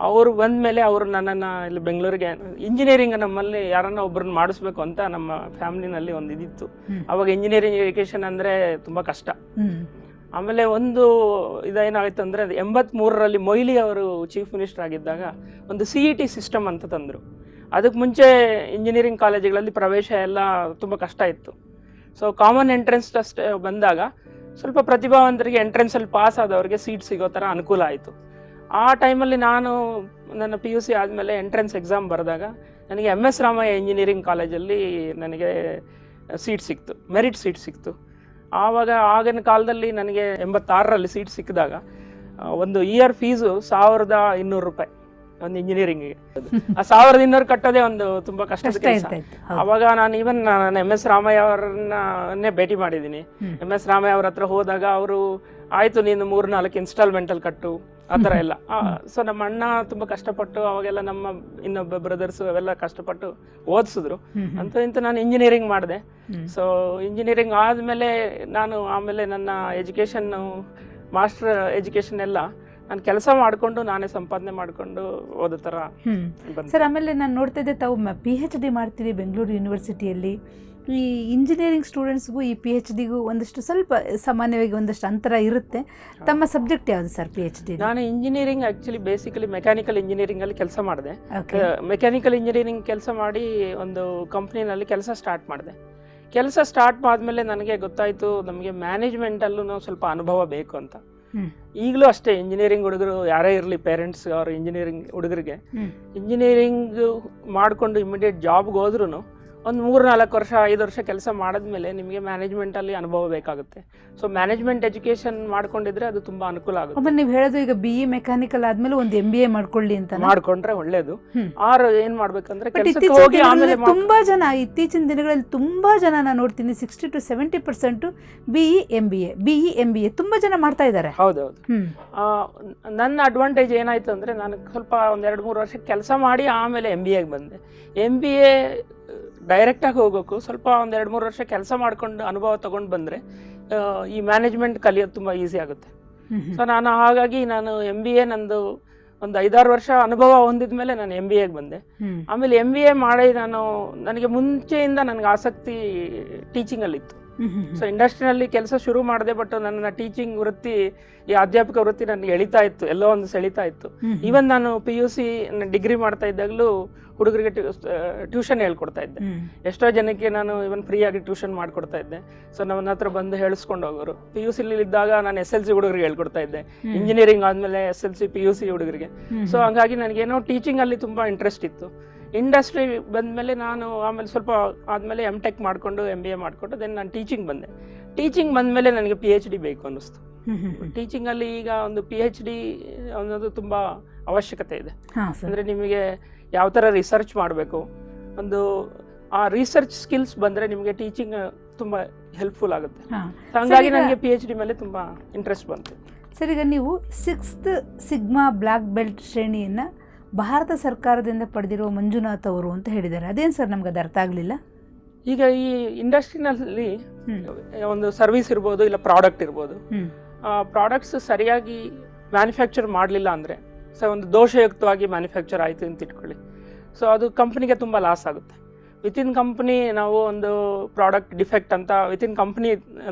ಅವರು ಬಂದ ಮೇಲೆ ಅವರು ನನ್ನನ್ನು ಇಲ್ಲಿ ಬೆಂಗಳೂರಿಗೆ ಇಂಜಿನಿಯರಿಂಗ್ ನಮ್ಮಲ್ಲಿ ಯಾರನ್ನ ಒಬ್ಬರನ್ನ ಮಾಡಿಸ್ಬೇಕು ಅಂತ ನಮ್ಮ ಫ್ಯಾಮಿಲಿನಲ್ಲಿ ಒಂದು ಇದಿತ್ತು. ಅವಾಗ ಇಂಜಿನಿಯರಿಂಗ್ ಎಜುಕೇಷನ್ ಅಂದರೆ ತುಂಬ ಕಷ್ಟ. ಆಮೇಲೆ ಒಂದು ಇದೇನಾಗಿತ್ತು ಅಂದರೆ ಅದು ಎಂಬತ್ತ್ಮೂರರಲ್ಲಿ ಮೊಯ್ಲಿ ಅವರು ಚೀಫ್ ಮಿನಿಸ್ಟರ್ ಆಗಿದ್ದಾಗ ಒಂದು ಸಿ ಇ ಟಿ ಸಿಸ್ಟಮ್ ಅಂತ ತಂದರು. ಅದಕ್ಕೆ ಮುಂಚೆ ಇಂಜಿನಿಯರಿಂಗ್ ಕಾಲೇಜುಗಳಲ್ಲಿ ಪ್ರವೇಶ ಎಲ್ಲ ತುಂಬ ಕಷ್ಟ ಇತ್ತು. ಸೊ ಕಾಮನ್ ಎಂಟ್ರೆನ್ಸ್ ಟೆಸ್ಟ್ ಬಂದಾಗ ಸ್ವಲ್ಪ ಪ್ರತಿಭಾವಂತರಿಗೆ ಎಂಟ್ರೆನ್ಸಲ್ಲಿ ಪಾಸ್ ಆದವ್ರಿಗೆ ಸೀಟ್ ಸಿಗೋ ಥರ ಅನುಕೂಲ ಆಯಿತು. ಆ ಟೈಮಲ್ಲಿ ನಾನು ನನ್ನ ಪಿ ಯು ಸಿ ಆದಮೇಲೆ ಎಂಟ್ರೆನ್ಸ್ ಎಕ್ಸಾಮ್ ಬರೆದಾಗ ನನಗೆ ಎಂ ಎಸ್ ರಾಮಯ್ಯ ಇಂಜಿನಿಯರಿಂಗ್ ಕಾಲೇಜಲ್ಲಿ ನನಗೆ ಸೀಟ್ ಸಿಕ್ತು ಮೆರಿಟ್ ಸೀಟ್ ಸಿಕ್ತು. ಆವಾಗ ಆಗಿನ ಕಾಲದಲ್ಲಿ ನನಗೆ ಎಂಬತ್ತಾರರಲ್ಲಿ ಸೀಟ್ ಸಿಕ್ಕಿದಾಗ ಒಂದು ಇಯರ್ ಫೀಸು ಸಾವಿರದ ಇನ್ನೂರು ರೂಪಾಯಿ. ಒಂದು ಇಂಜಿನಿಯರಿಂಗ್ ಆ ಸಾವಿರದ ಇನ್ನೂರು ಕಟ್ಟೋದೇ ಒಂದು ತುಂಬಾ ಕಷ್ಟದ ಕಷ್ಟ ಕೆಲಸ. ಅವಾಗ ನಾನು ಈವನ್ ನಾನು ಎಂ ಎಸ್ ರಾಮಯ್ಯ ಅವರನ್ನೇ ಭೇಟಿ ಮಾಡಿದ್ದೀನಿ. ಎಂ ಎಸ್ ರಾಮಯ್ಯ ಅವ್ರ ಹತ್ರ ಹೋದಾಗ ಅವರು ಆಯ್ತು ನೀನು ಮೂರ್ ನಾಲ್ಕು ಇನ್ಸ್ಟಾಲ್ಮೆಂಟಲ್ಲಿ ಕಟ್ಟು. ಆ ಥರ ಎಲ್ಲ. ಸೊ ನಮ್ಮ ಅಣ್ಣ ತುಂಬಾ ಕಷ್ಟಪಟ್ಟು ಅವಾಗೆಲ್ಲ ನಮ್ಮ ಇನ್ನೊಬ್ಬ ಬ್ರದರ್ಸ್ ಅವೆಲ್ಲ ಕಷ್ಟಪಟ್ಟು ಓದಿಸಿದ್ರು. ಅಂತ ಇಂತ ನಾನು ಇಂಜಿನಿಯರಿಂಗ್ ಮಾಡಿದೆ. ಸೊ ಇಂಜಿನಿಯರಿಂಗ್ ಆದಮೇಲೆ ನಾನು ಆಮೇಲೆ ನನ್ನ ಎಜುಕೇಶನ್ ಮಾಸ್ಟರ್ ಎಜುಕೇಶನ್ ಎಲ್ಲ ನಾನು ಕೆಲಸ ಮಾಡಿಕೊಂಡು ನಾನೇ ಸಂಪಾದನೆ ಮಾಡಿಕೊಂಡು ಓದೋ ಥರ ಸರ್ ಆಮೇಲೆ ನಾನು ನೋಡ್ತಾ ಇದ್ದೆ ತಾವು ಪಿ ಎಚ್ ಡಿ ಮಾಡ್ತೀರಿ ಬೆಂಗಳೂರು ಯೂನಿವರ್ಸಿಟಿಯಲ್ಲಿ ಈ ಇಂಜಿನಿಯರಿಂಗ್ ಸ್ಟೂಡೆಂಟ್ಸ್ಗೂ ಈ ಪಿ ಎಚ್ ಡಿಗೂ ಒಂದಷ್ಟು ಸ್ವಲ್ಪ ಸಾಮಾನ್ಯವಾಗಿ ಒಂದಷ್ಟು ಅಂತರ ಇರುತ್ತೆ. ತಮ್ಮ ಸಬ್ಜೆಕ್ಟ್ ಯಾವುದು ಸರ್ ಪಿ ಎಚ್ ಡಿ ನಾನು ಇಂಜಿನಿಯರಿಂಗ್ ಆ್ಯಕ್ಚುಲಿ ಬೇಸಿಕಲಿ ಮೆಕ್ಯಾನಿಕಲ್ ಇಂಜಿನಿಯರಿಂಗಲ್ಲಿ ಕೆಲಸ ಮಾಡಿದೆ. ಮೆಕ್ಯಾನಿಕಲ್ ಇಂಜಿನಿಯರಿಂಗ್ ಕೆಲಸ ಮಾಡಿ ಒಂದು ಕಂಪ್ನಿನಲ್ಲಿ ಕೆಲಸ ಸ್ಟಾರ್ಟ್ ಮಾಡಿದೆ. ಕೆಲಸ ಸ್ಟಾರ್ಟ್ ಆದಮೇಲೆ ನನಗೆ ಗೊತ್ತಾಯಿತು ನಮಗೆ ಮ್ಯಾನೇಜ್ಮೆಂಟಲ್ಲೂ ಸ್ವಲ್ಪ ಅನುಭವ ಬೇಕು ಅಂತ. ಈಗಲೂ ಅಷ್ಟೇ ಇಂಜಿನಿಯರಿಂಗ್ ಹುಡುಗರು ಯಾರೇ ಇರಲಿ ಪೇರೆಂಟ್ಸ್ ಅವ್ರ ಇಂಜಿನಿಯರಿಂಗ್ ಹುಡುಗರಿಗೆ. ಇಂಜಿನಿಯರಿಂಗ್ ಮಾಡಿಕೊಂಡು ಇಮಿಡಿಯೇಟ್ ಜಾಬ್ಗೆ ಹೋದ್ರೂ ಒಂದು ಮೂರು ನಾಲ್ಕು ವರ್ಷ ಐದು ವರ್ಷ ಕೆಲಸ ಮಾಡಿದ್ಮೇಲೆ ನಿಮಗೆ ಮ್ಯಾನೇಜ್ಮೆಂಟಲ್ಲಿ ಅನುಭವ ಬೇಕಾಗುತ್ತೆ. ಸೊ ಮ್ಯಾನೇಜ್ಮೆಂಟ್ ಎಜುಕೇಶನ್ ಮಾಡ್ಕೊಂಡಿದ್ರೆ ಅದು ತುಂಬ ಅನುಕೂಲ ಆಗುತ್ತೆ. ಆಮೇಲೆ ನೀವು ಹೇಳೋದು ಈಗ ಬಿ ಇ ಮೆಕ್ಯಾನಿಕಲ್ ಆದ್ಮೇಲೆ ಒಂದು ಎಂ ಬಿ ಎ ಮಾಡ್ಕೊಳ್ಳಿ ಅಂತ ಮಾಡ್ಕೊಂಡ್ರೆ ಒಳ್ಳೇದು. ಆರು ಏನ್ ಮಾಡ್ಬೇಕಂದ್ರೆ ಹೋಗಿ ಆಮೇಲೆ ತುಂಬಾ ಜನ ಇತ್ತೀಚಿನ ದಿನಗಳಲ್ಲಿ ತುಂಬಾ ಜನ ನಾನು ನೋಡ್ತೀನಿ sixty to seventy percent B E M B A B E M B A ತುಂಬಾ ಜನ ಮಾಡ್ತಾ ಇದ್ದಾರೆ. ಹೌದೌದು. ನನ್ನ ಅಡ್ವಾಂಟೇಜ್ ಏನಾಯ್ತು ಅಂದ್ರೆ ನಾನು ಸ್ವಲ್ಪ ಒಂದೆರಡು ಎರಡು ಮೂರು ವರ್ಷ ಕೆಲಸ ಮಾಡಿ ಆಮೇಲೆ ಎಂ ಬಿ ಎಗೆ ಬಂದೆ. ಎಂ ಬಿ ಎ ಡೈರೆಕ್ಟಾಗಿ ಹೋಗೋಕ್ಕೂ ಸ್ವಲ್ಪ ಒಂದು ಎರಡು ಮೂರು ವರ್ಷ ಕೆಲಸ ಮಾಡ್ಕೊಂಡು ಅನುಭವ ತೊಗೊಂಡು ಬಂದರೆ ಈ ಮ್ಯಾನೇಜ್ಮೆಂಟ್ ಕಲಿಯೋದು ತುಂಬ ಈಸಿ ಆಗುತ್ತೆ. ಸೊ ನಾನು ಹಾಗಾಗಿ ನಾನು ಎಂ ಬಿ ಎ ನಂದು ಒಂದು ಐದಾರು ವರ್ಷ ಅನುಭವ ಹೊಂದಿದ ಮೇಲೆ ನಾನು ಎಂ ಬಿ ಎಗೆ ಬಂದೆ. ಆಮೇಲೆ ಎಂ ಬಿ ಎ ಮಾಡಿ ನಾನು ನನಗೆ ಮುಂಚೆಯಿಂದ ನನಗೆ ಆಸಕ್ತಿ ಟೀಚಿಂಗಲ್ಲಿತ್ತು ಅಲ್ಲಿ ಹ್ಮ್ ಸೊ ಇಂಡಸ್ಟ್ರಿನಲ್ಲಿ ಕೆಲಸ ಶುರು ಮಾಡಿದೆ ಬಟ್ ನನ್ನ ಟೀಚಿಂಗ್ ವೃತ್ತಿ ಈ ಅಧ್ಯಾಪಕ ವೃತ್ತಿ ನನಗೆ ಎಳಿತಾ ಇತ್ತು ಎಲ್ಲೋ ಒಂದು ಸೆಳಿತಾ ಇತ್ತು. ಈವನ್ ನಾನು ಪಿ ಯು ಸಿ ಡಿಗ್ರಿ ಮಾಡ್ತಾ ಇದ್ದಾಗಲೂ ಹುಡುಗರಿಗೆ ಟ್ಯೂಷನ್ ಹೇಳ್ಕೊಡ್ತಾ ಇದ್ದೆ. ಎಷ್ಟೋ ಜನಕ್ಕೆ ನಾನು ಇವನ್ ಫ್ರೀಯಾಗಿ ಟ್ಯೂಷನ್ ಮಾಡ್ಕೊಡ್ತಾ ಇದ್ದೆ. ಸೊ ನನ್ನ ಹತ್ರ ಬಂದು ಹೇಳಿಸ್ಕೊಂಡು ಹೋಗೋರು. ಪಿ ಯು ಸಿಲಿ ಇದ್ದಾಗ ನಾನು ಎಸ್ ಎಲ್ ಸಿ ಹುಡುಗರಿಗೆ ಹೇಳ್ಕೊಡ್ತಾ ಇದ್ದೆ. ಇಂಜಿನಿಯರಿಂಗ್ ಆದಮೇಲೆ S L C P U C ಹುಡುಗರಿಗೆ. ಸೊ ಹಂಗಾಗಿ ನನಗೇನೋ ಟೀಚಿಂಗಲ್ಲಿ ತುಂಬ ಇಂಟ್ರೆಸ್ಟ್ ಇತ್ತು. ಇಂಡಸ್ಟ್ರಿ ಬಂದಮೇಲೆ ನಾನು ಆಮೇಲೆ ಸ್ವಲ್ಪ ಆದಮೇಲೆ ಎಂ ಟೆಕ್ ಮಾಡಿಕೊಂಡು ಎಂ ಬಿ ಎ ಮಾಡಿಕೊಂಡು ದೆನ್ ನಾನು ಟೀಚಿಂಗ್ ಬಂದೆ. ಟೀಚಿಂಗ್ ಬಂದಮೇಲೆ ನನಗೆ ಪಿ ಎಚ್ ಡಿ ಬೇಕು ಅನ್ನಿಸ್ತು. ಟೀಚಿಂಗಲ್ಲಿ ಈಗ ಒಂದು ಪಿ ಎಚ್ ಡಿ ಅನ್ನೋದು ತುಂಬ ಅವಶ್ಯಕತೆ ಇದೆ. ಅಂದರೆ ನಿಮಗೆ ಯಾವ ಥರ ರಿಸರ್ಚ್ ಮಾಡಬೇಕು ಒಂದು ಆ ರಿಸರ್ಚ್ ಸ್ಕಿಲ್ಸ್ ಬಂದರೆ ನಿಮಗೆ ಟೀಚಿಂಗ್ ತುಂಬ ಹೆಲ್ಪ್ಫುಲ್ ಆಗುತ್ತೆ. ಹಂಗಾಗಿ ನನಗೆ ಪಿ ಎಚ್ ಡಿ ಮೇಲೆ ತುಂಬ ಇಂಟ್ರೆಸ್ಟ್ ಬಂತು. ಸರ್ ಈಗ ನೀವು ಸಿಕ್ಸ್ತ್ ಸಿಗ್ಮಾ ಬ್ಲ್ಯಾಕ್ ಬೆಲ್ಟ್ ಶ್ರೇಣಿಯನ್ನ ಭಾರತ ಸರ್ಕಾರದಿಂದ ಪಡೆದಿರುವ ಮಂಜುನಾಥ್ ಅವರು ಅಂತ ಹೇಳಿದ್ದಾರೆ. ಅದೇನು ಸರ್ ನಮ್ಗೆ ಅದು ಅರ್ಥ ಆಗಲಿಲ್ಲ? ಈಗ ಈ ಇಂಡಸ್ಟ್ರಿನಲ್ಲಿ ಒಂದು ಸರ್ವಿಸ್ ಇರ್ಬೋದು ಇಲ್ಲ ಪ್ರಾಡಕ್ಟ್ ಇರ್ಬೋದು. ಪ್ರಾಡಕ್ಟ್ಸ್ ಸರಿಯಾಗಿ ಮ್ಯಾನುಫ್ಯಾಕ್ಚರ್ ಮಾಡಲಿಲ್ಲ ಅಂದರೆ ಸೊ ಒಂದು ದೋಷಯುಕ್ತವಾಗಿ ಮ್ಯಾನುಫ್ಯಾಕ್ಚರ್ ಆಯಿತು ಅಂತ ಇಟ್ಕೊಳ್ಳಿ. ಸೊ ಅದು ಕಂಪ್ನಿಗೆ ತುಂಬ ಲಾಸ್ ಆಗುತ್ತೆ. ವಿತಿನ್ ಕಂಪ್ನಿ ನಾವು ಒಂದು ಪ್ರಾಡಕ್ಟ್ ಡಿಫೆಕ್ಟ್ ಅಂತ ವಿತಿನ್ ಕಂಪ್ನಿ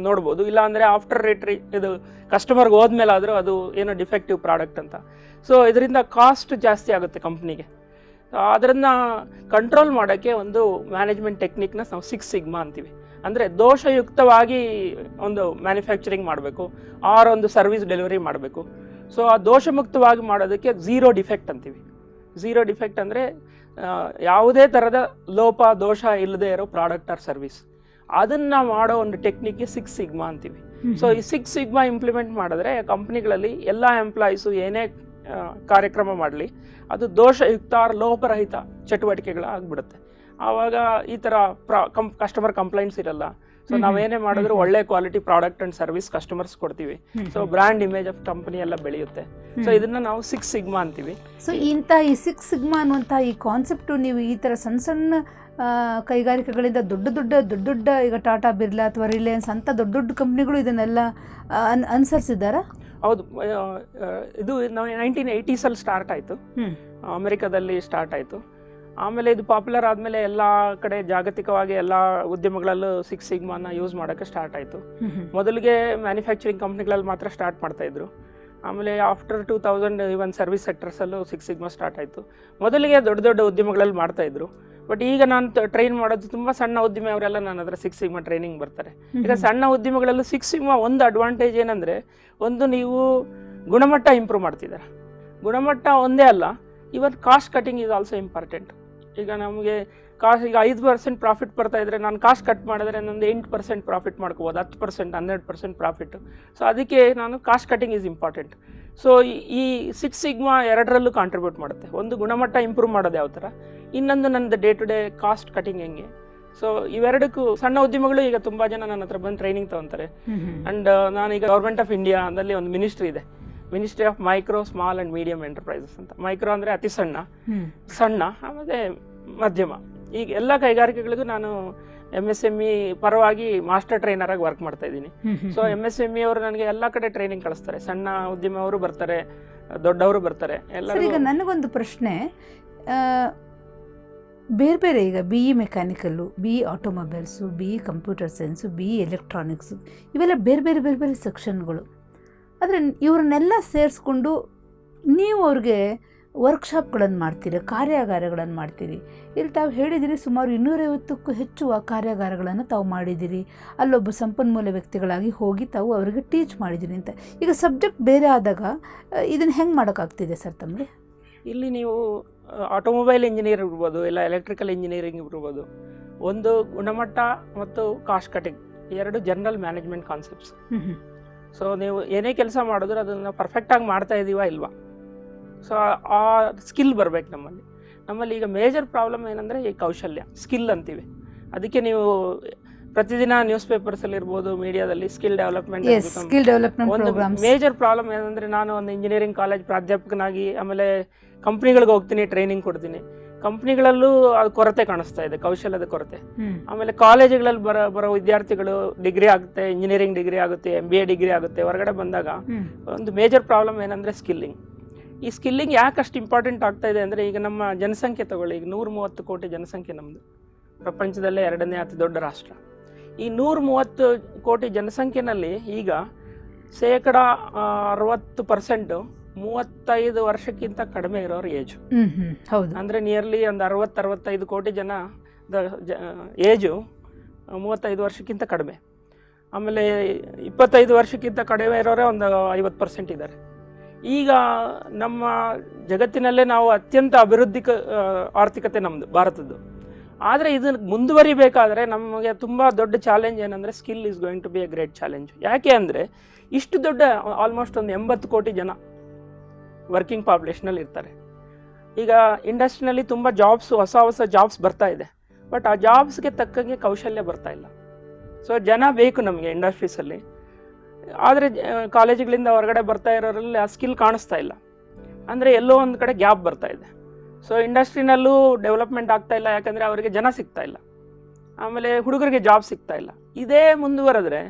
ನೋಡ್ಬೋದು. ಇಲ್ಲಾಂದರೆ ಆಫ್ಟರ್ ರೇಟ್ರಿ ಇದು ಕಸ್ಟಮರ್ಗೆ ಹೋದ್ಮೇಲೆ ಆದರೂ ಅದು ಏನೋ ಡಿಫೆಕ್ಟಿವ್ ಪ್ರಾಡಕ್ಟ್ ಅಂತ. ಸೊ ಇದರಿಂದ ಕಾಸ್ಟ್ ಜಾಸ್ತಿ ಆಗುತ್ತೆ ಕಂಪ್ನಿಗೆ ಅದನ್ನು ಕಂಟ್ರೋಲ್ ಮಾಡೋಕ್ಕೆ ಒಂದು ಮ್ಯಾನೇಜ್ಮೆಂಟ್ ಟೆಕ್ನಿಕ್ನ ನಾವು ಸಿಕ್ಸ್ ಸಿಗ್ಮಾ ಅಂತೀವಿ. ಅಂದರೆ ದೋಷಯುಕ್ತವಾಗಿ ಒಂದು ಮ್ಯಾನುಫ್ಯಾಕ್ಚರಿಂಗ್ ಮಾಡಬೇಕು. ಆರ್ ಒಂದು ಸರ್ವಿಸ್ ಡೆಲಿವರಿ ಮಾಡಬೇಕು. ಸೊ ಆ ದೋಷಮುಕ್ತವಾಗಿ ಮಾಡೋದಕ್ಕೆ ಝೀರೋ ಡಿಫೆಕ್ಟ್ ಅಂತೀವಿ. ಝೀರೋ ಡಿಫೆಕ್ಟ್ ಅಂದರೆ ಯಾವುದೇ ಥರದ ಲೋಪ ದೋಷ ಇಲ್ಲದೆ ಇರೋ ಪ್ರಾಡಕ್ಟ್ ಆರ್ ಸರ್ವಿಸ್ ಅದನ್ನು ಮಾಡೋ ಒಂದು ಟೆಕ್ನಿಕ್ಗೆ ಸಿಕ್ಸ್ ಸಿಗ್ಮಾ ಅಂತೀವಿ. ಸೊ ಈ ಸಿಕ್ಸ್ ಸಿಗ್ಮಾ ಇಂಪ್ಲಿಮೆಂಟ್ ಮಾಡಿದ್ರೆ ಕಂಪ್ನಿಗಳಲ್ಲಿ ಎಲ್ಲ ಎಂಪ್ಲಾಯೀಸು ಏನೇ ಕಾರ್ಯಕ್ರಮ ಮಾಡಲಿ ಅದು ದೋಷಯುಕ್ತ ಲೋಪರಹಿತ ಚಟುವಟಿಕೆಗಳು ಆಗಿಬಿಡುತ್ತೆ ಆವಾಗ ಈ ಥರ ಪ್ರಾ ಕಂಪ್ ಕಸ್ಟಮರ್ ಕಂಪ್ಲೈಂಟ್ಸ್ ಇರಲ್ಲ. ಸೊ ನಾವೇನೇ ಮಾಡಿದ್ರು ಒಳ್ಳೆ quality product and service customers ಕೊಡ್ತೀವಿ. So brand image of company ಎಲ್ಲ ಬೆಳೆಯುತ್ತೆ. ಸೊ ಇದನ್ನ ನಾವು ಸಿಕ್ಸ್ ಸಿಗ್ಮಾ ಅಂತೀವಿ. ಸೊ ಇಂಥ ಈ ಸಿಕ್ಸ್ ಸಿಗ್ಮಾ ಅನ್ನುವಂಥ ಈ ಕಾನ್ಸೆಪ್ಟು ನೀವು ಈ ತರ ಸಣ್ಣ ಸಣ್ಣ ಕೈಗಾರಿಕೆಗಳಿಂದ ದೊಡ್ಡ ದೊಡ್ಡ ದೊಡ್ಡ ದೊಡ್ಡ ಈಗ ಟಾಟಾ ಬಿರ್ಲಾ ಅಥವಾ ರಿಲಯನ್ಸ್ ಅಂತ ದೊಡ್ಡ ದೊಡ್ಡ ಕಂಪ್ನಿಗಳು ಇದನ್ನೆಲ್ಲ ಅನ್ ಅನುಸರಿಸಿದ್ದಾರಾ? ಹೌದು. ಇದು ನಾವು ನೈನ್ಟೀನ್ ಏಯ್ಟೀಸಲ್ಲಿ ಸ್ಟಾರ್ಟ್ ಆಯಿತು. ಅಮೆರಿಕದಲ್ಲಿ ಸ್ಟಾರ್ಟ್ ಆಯಿತು. ಆಮೇಲೆ ಇದು ಪಾಪ್ಯುಲರ್ ಆದಮೇಲೆ ಎಲ್ಲ ಕಡೆ ಜಾಗತಿಕವಾಗಿ ಎಲ್ಲ ಉದ್ಯಮಗಳಲ್ಲೂ ಸಿಕ್ಸ್ ಸಿಗ್ಮಾನ ಯೂಸ್ ಮಾಡೋಕ್ಕೆ ಸ್ಟಾರ್ಟ್ ಆಯಿತು. ಮೊದಲಿಗೆ ಮ್ಯಾನುಫ್ಯಾಕ್ಚರಿಂಗ್ ಕಂಪ್ನಿಗಳಲ್ಲಿ ಮಾತ್ರ ಸ್ಟಾರ್ಟ್ ಮಾಡ್ತಾ ಇದ್ರು. ಆಮೇಲೆ after two thousand even service ಸೆಕ್ಟರ್ಸಲ್ಲೂ six sigma start ಆಯಿತು. ಮೊದಲಿಗೆ ದೊಡ್ಡ ದೊಡ್ಡ ಉದ್ಯಮಗಳಲ್ಲಿ ಮಾಡ್ತಾ ಇದ್ರು. ಬಟ್ ಈಗ ನಾನು ಟ್ರೈನ್ ಮಾಡೋದು ತುಂಬ ಸಣ್ಣ ಉದ್ಯಮಿ ಅವರೆಲ್ಲ ನನ್ನ ಹತ್ರ ಸಿಕ್ಸ್ ಸಿಗ್ಮಾ ಟ್ರೈನಿಂಗ್ ಬರ್ತಾರೆ. ಈಗ ಸಣ್ಣ ಉದ್ಯಮಗಳಲ್ಲೂ ಸಿಕ್ಸ್ ಸಿಗ್ಮಾ ಒಂದು ಅಡ್ವಾಂಟೇಜ್ ಏನಂದರೆ ಒಂದು ನೀವು ಗುಣಮಟ್ಟ ಇಂಪ್ರೂವ್ ಮಾಡ್ತಿದ್ದಾರೆ. ಗುಣಮಟ್ಟ ಒಂದೇ ಅಲ್ಲ even cost cutting is also important ಈಗ ನಮಗೆ ಕಾಸ್ಟ್ ಈಗ ಐದು ಪರ್ಸೆಂಟ್ ಪ್ರಾಫಿಟ್ ಬರ್ತಾ ಇದ್ರೆ ನಾನು ಕಾಸ್ಟ್ ಕಟ್ ಮಾಡಿದ್ರೆ ನಂದು ಎಂಟು ಪರ್ಸೆಂಟ್ ಪ್ರಾಫಿಟ್ ಮಾಡ್ಕೋಬೋದು ಹತ್ತು ಪರ್ಸೆಂಟ್ ಹನ್ನೆರಡು ಪರ್ಸೆಂಟ್ ಪ್ರಾಫಿಟ್ ಸೊ ಅದಕ್ಕೆ ನಾನು cost cutting is important so ಈ ಸಿಕ್ಸ್ ಸಿಗ್ಮಾ ಎರಡರಲ್ಲೂ ಕಾಂಟ್ರಿಬ್ಯೂಟ್ ಮಾಡುತ್ತೆ. ಒಂದು ಗುಣಮಟ್ಟ ಇಂಪ್ರೂವ್ ಮಾಡೋದು ಯಾವ ಥರ ಇನ್ನೊಂದು ನನ್ನದು day to day cost cutting ಹೆಂಗೆ? ಸೊ ಇವೆರಡಕ್ಕೂ ಸಣ್ಣ ಉದ್ಯಮಗಳು ಈಗ ತುಂಬ ಜನ ನನ್ನ ಹತ್ರ ಬಂದು ಟ್ರೈನಿಂಗ್ ತೊಗೊತಾರೆ. ಆ್ಯಂಡ್ ನಾನೀಗ ಗೌರ್ಮೆಂಟ್ ಆಫ್ ಇಂಡಿಯಾ ಇಂಡಿಯಾದಲ್ಲಿ ಒಂದು ಮಿನಿಸ್ಟ್ರಿ ಇದೆ. Ministry of micro small and medium enterprises ಅಂತ. ಮೈಕ್ರೋ ಅಂದರೆ ಅತಿ ಸಣ್ಣ. ಸಣ್ಣ ಆಮೇಲೆ ಮಧ್ಯಮ. ಈಗ ಎಲ್ಲ ಕೈಗಾರಿಕೆಗಳಿಗೂ ನಾನು ಎಂ ಎಸ್ ಎಂ ಇ ಪರವಾಗಿ ಮಾಸ್ಟರ್ ಟ್ರೈನರ್ ಆಗಿ ವರ್ಕ್ ಮಾಡ್ತಾ ಇದ್ದೀನಿ. So M S M E ಅವರು ನನಗೆ ಎಲ್ಲ ಕಡೆ ಟ್ರೈನಿಂಗ್ ಕಳಿಸ್ತಾರೆ. ಸಣ್ಣ ಉದ್ಯಮವರು ಬರ್ತಾರೆ ದೊಡ್ಡವರು ಬರ್ತಾರೆ. ಎಲ್ಲ ಈಗ ನನಗೊಂದು ಪ್ರಶ್ನೆ. ಬೇರೆ ಬೇರೆ ಈಗ B E mechanical B E automobiles B E computer science B E electronics ಇವೆಲ್ಲ ಬೇರೆ ಬೇರೆ ಬೇರೆ ಬೇರೆ ಸೆಕ್ಷನ್ಗಳು ಆದರೆ ಇವ್ರನ್ನೆಲ್ಲ ಸೇರಿಸ್ಕೊಂಡು ನೀವು ಅವ್ರಿಗೆ ವರ್ಕ್ಶಾಪ್ಗಳನ್ನು ಮಾಡ್ತೀರಿ ಕಾರ್ಯಾಗಾರಗಳನ್ನು ಮಾಡ್ತೀರಿ. ಇಲ್ಲಿ ತಾವು ಹೇಳಿದಿರಿ ಸುಮಾರು ಇನ್ನೂರೈವತ್ತಕ್ಕೂ ಹೆಚ್ಚು ಆ ಕಾರ್ಯಾಗಾರಗಳನ್ನು ತಾವು ಮಾಡಿದ್ದೀರಿ ಅಲ್ಲೊಬ್ಬ ಸಂಪನ್ಮೂಲ ವ್ಯಕ್ತಿಗಳಾಗಿ ಹೋಗಿ ತಾವು ಅವರಿಗೆ ಟೀಚ್ ಮಾಡಿದ್ದೀರಿ ಅಂತ. ಈಗ ಸಬ್ಜೆಕ್ಟ್ ಬೇರೆ ಆದಾಗ ಇದನ್ನು ಹೆಂಗೆ ಮಾಡೋಕ್ಕಾಗ್ತಿದೆ ಸರ್ ತಮಗೆ? ಇಲ್ಲಿ ನೀವು ಆಟೋಮೊಬೈಲ್ ಇಂಜಿನಿಯರ್ ಇರ್ಬೋದು ಇಲ್ಲ ಎಲೆಕ್ಟ್ರಿಕಲ್ ಇಂಜಿನಿಯರಿಂಗ್ ಇರ್ಬೋದು ಒಂದು ಗುಣಮಟ್ಟ ಮತ್ತು ಕಾಸ್ಟ್ ಕಟಿಂಗ್ ಎರಡು ಜನರಲ್ ಮ್ಯಾನೇಜ್ಮೆಂಟ್ ಕಾನ್ಸೆಪ್ಟ್ಸ್ ಸೊ ನೀವು ಏನೇ ಕೆಲಸ ಮಾಡಿದ್ರು ಅದನ್ನು ಪರ್ಫೆಕ್ಟಾಗಿ ಮಾಡ್ತಾ ಇದ್ದೀವಾ ಇಲ್ವಾ? ಸೊ ಆ ಸ್ಕಿಲ್ ಬರ್ಬೇಕು ನಮ್ಮಲ್ಲಿ. ನಮ್ಮಲ್ಲಿ ಈಗ ಮೇಜರ್ ಪ್ರಾಬ್ಲಮ್ ಏನಂದರೆ ಈ ಕೌಶಲ್ಯ ಸ್ಕಿಲ್ ಅಂತೀವಿ. ಅದಕ್ಕೆ ನೀವು ಪ್ರತಿದಿನ ನ್ಯೂಸ್ ಪೇಪರ್ಸಲ್ಲಿ ಇರ್ಬೋದು ಮೀಡಿಯಾದಲ್ಲಿ skill development skill development major problem ಏನಂದ್ರೆ ನಾನು ಒಂದು ಇಂಜಿನಿಯರಿಂಗ್ ಕಾಲೇಜ್ ಪ್ರಾಧ್ಯಾಪಕನಾಗಿ ಆಮೇಲೆ ಕಂಪ್ನಿಗಳಿಗೆ ಹೋಗ್ತೀನಿ ಟ್ರೈನಿಂಗ್ ಕೊಡ್ತೀನಿ. ಕಂಪ್ನಿಗಳಲ್ಲೂ ಅದು ಕೊರತೆ ಕಾಣಿಸ್ತಾ ಇದೆ ಕೌಶಲ್ಯದ ಕೊರತೆ. ಆಮೇಲೆ ಕಾಲೇಜುಗಳಲ್ಲಿ ಬರೋ ಬರೋ ವಿದ್ಯಾರ್ಥಿಗಳು ಡಿಗ್ರಿ ಆಗುತ್ತೆ ಇಂಜಿನಿಯರಿಂಗ್ ಡಿಗ್ರಿ ಆಗುತ್ತೆ ಎಂ ಬಿ ಎ ಡಿಗ್ರಿ ಆಗುತ್ತೆ ಹೊರಗಡೆ ಬಂದಾಗ ಒಂದು ಮೇಜರ್ ಪ್ರಾಬ್ಲಮ್ ಏನಂದರೆ ಸ್ಕಿಲ್ಲಿಂಗ್ ಈ ಸ್ಕಿಲ್ಲಿಂಗ್ ಯಾಕೆ ಅಷ್ಟು ಇಂಪಾರ್ಟೆಂಟ್ ಆಗ್ತಾ ಇದೆ ಅಂದರೆ ಈಗ ನಮ್ಮ ಜನಸಂಖ್ಯೆ ತಗೊಳ್ಳಿ ಈಗ ನೂರ ಮೂವತ್ತು ಕೋಟಿ ಜನಸಂಖ್ಯೆ ನಮ್ಮದು ಪ್ರಪಂಚದಲ್ಲೇ ಎರಡನೇ ಅತಿ ದೊಡ್ಡ ರಾಷ್ಟ್ರ. ಈ ನೂರ ಮೂವತ್ತು ಕೋಟಿ ಜನಸಂಖ್ಯೆನಲ್ಲಿ ಈಗ ಶೇಕಡ ಅರವತ್ತು ಪರ್ಸೆಂಟು ಮೂವತ್ತೈದು ವರ್ಷಕ್ಕಿಂತ ಕಡಿಮೆ ಇರೋರು ಏಜು. ಹೌದು. ಅಂದರೆ ನಿಯರ್ಲಿ ಒಂದು ಅರವತ್ತು ಅರವತ್ತೈದು ಕೋಟಿ ಜನ ಏಜು ಮೂವತ್ತೈದು ವರ್ಷಕ್ಕಿಂತ ಕಡಿಮೆ. ಆಮೇಲೆ ಇಪ್ಪತ್ತೈದು ವರ್ಷಕ್ಕಿಂತ ಕಡಿಮೆ ಇರೋರೇ ಒಂದು ಐವತ್ತು ಪರ್ಸೆಂಟ್ ಇದ್ದಾರೆ. ಈಗ ನಮ್ಮ ಜಗತ್ತಿನಲ್ಲೇ ನಾವು ಅತ್ಯಂತ ಅಭಿವೃದ್ಧಿ ಕ ಆರ್ಥಿಕತೆ ನಮ್ಮದು ಭಾರತದ್ದು. ಆದರೆ ಇದನ್ನು ಮುಂದುವರಿಬೇಕಾದ್ರೆ ನಮಗೆ ತುಂಬ ದೊಡ್ಡ ಚಾಲೆಂಜ್ ಏನಂದರೆ skill is going to be a great challenge ಯಾಕೆ ಅಂದರೆ ಇಷ್ಟು ದೊಡ್ಡ ಆಲ್ಮೋಸ್ಟ್ ಒಂದು ಎಂಬತ್ತು ಕೋಟಿ ಜನ ವರ್ಕಿಂಗ್ ಪಾಪ್ಯುಲೇಷನಲ್ಲಿ ಇರ್ತಾರೆ. ಈಗ ಇಂಡಸ್ಟ್ರಿನಲ್ಲಿ ತುಂಬ ಜಾಬ್ಸ್ ಹೊಸ ಹೊಸ ಜಾಬ್ಸ್ ಬರ್ತಾ ಇದೆ. ಬಟ್ ಆ ಜಾಬ್ಸ್ಗೆ ತಕ್ಕಂಗೆ ಕೌಶಲ್ಯ ಬರ್ತಾ ಇಲ್ಲ. ಸೊ ಜನ ಬೇಕು ನಮಗೆ ಇಂಡಸ್ಟ್ರೀಸಲ್ಲಿ ಆದರೆ ಕಾಲೇಜುಗಳಿಂದ ಹೊರಗಡೆ ಬರ್ತಾ ಇರೋರಲ್ಲಿ ಆ ಸ್ಕಿಲ್ ಕಾಣಿಸ್ತಾ ಇಲ್ಲ. ಅಂದರೆ ಎಲ್ಲೋ ಒಂದು ಕಡೆ ಗ್ಯಾಪ್ ಬರ್ತಾ ಇದೆ. ಸೊ ಇಂಡಸ್ಟ್ರಿನಲ್ಲೂ ಡೆವಲಪ್ಮೆಂಟ್ ಆಗ್ತಾ ಇಲ್ಲ. ಯಾಕಂದರೆ ಅವರಿಗೆ ಜನ ಸಿಗ್ತಾ ಇಲ್ಲ. ಆಮೇಲೆ ಹುಡುಗರಿಗೆ ಜಾಬ್ ಸಿಗ್ತಾ ಇಲ್ಲ. ಇದೇ ಮುಂದುವರೆದ್ರೆ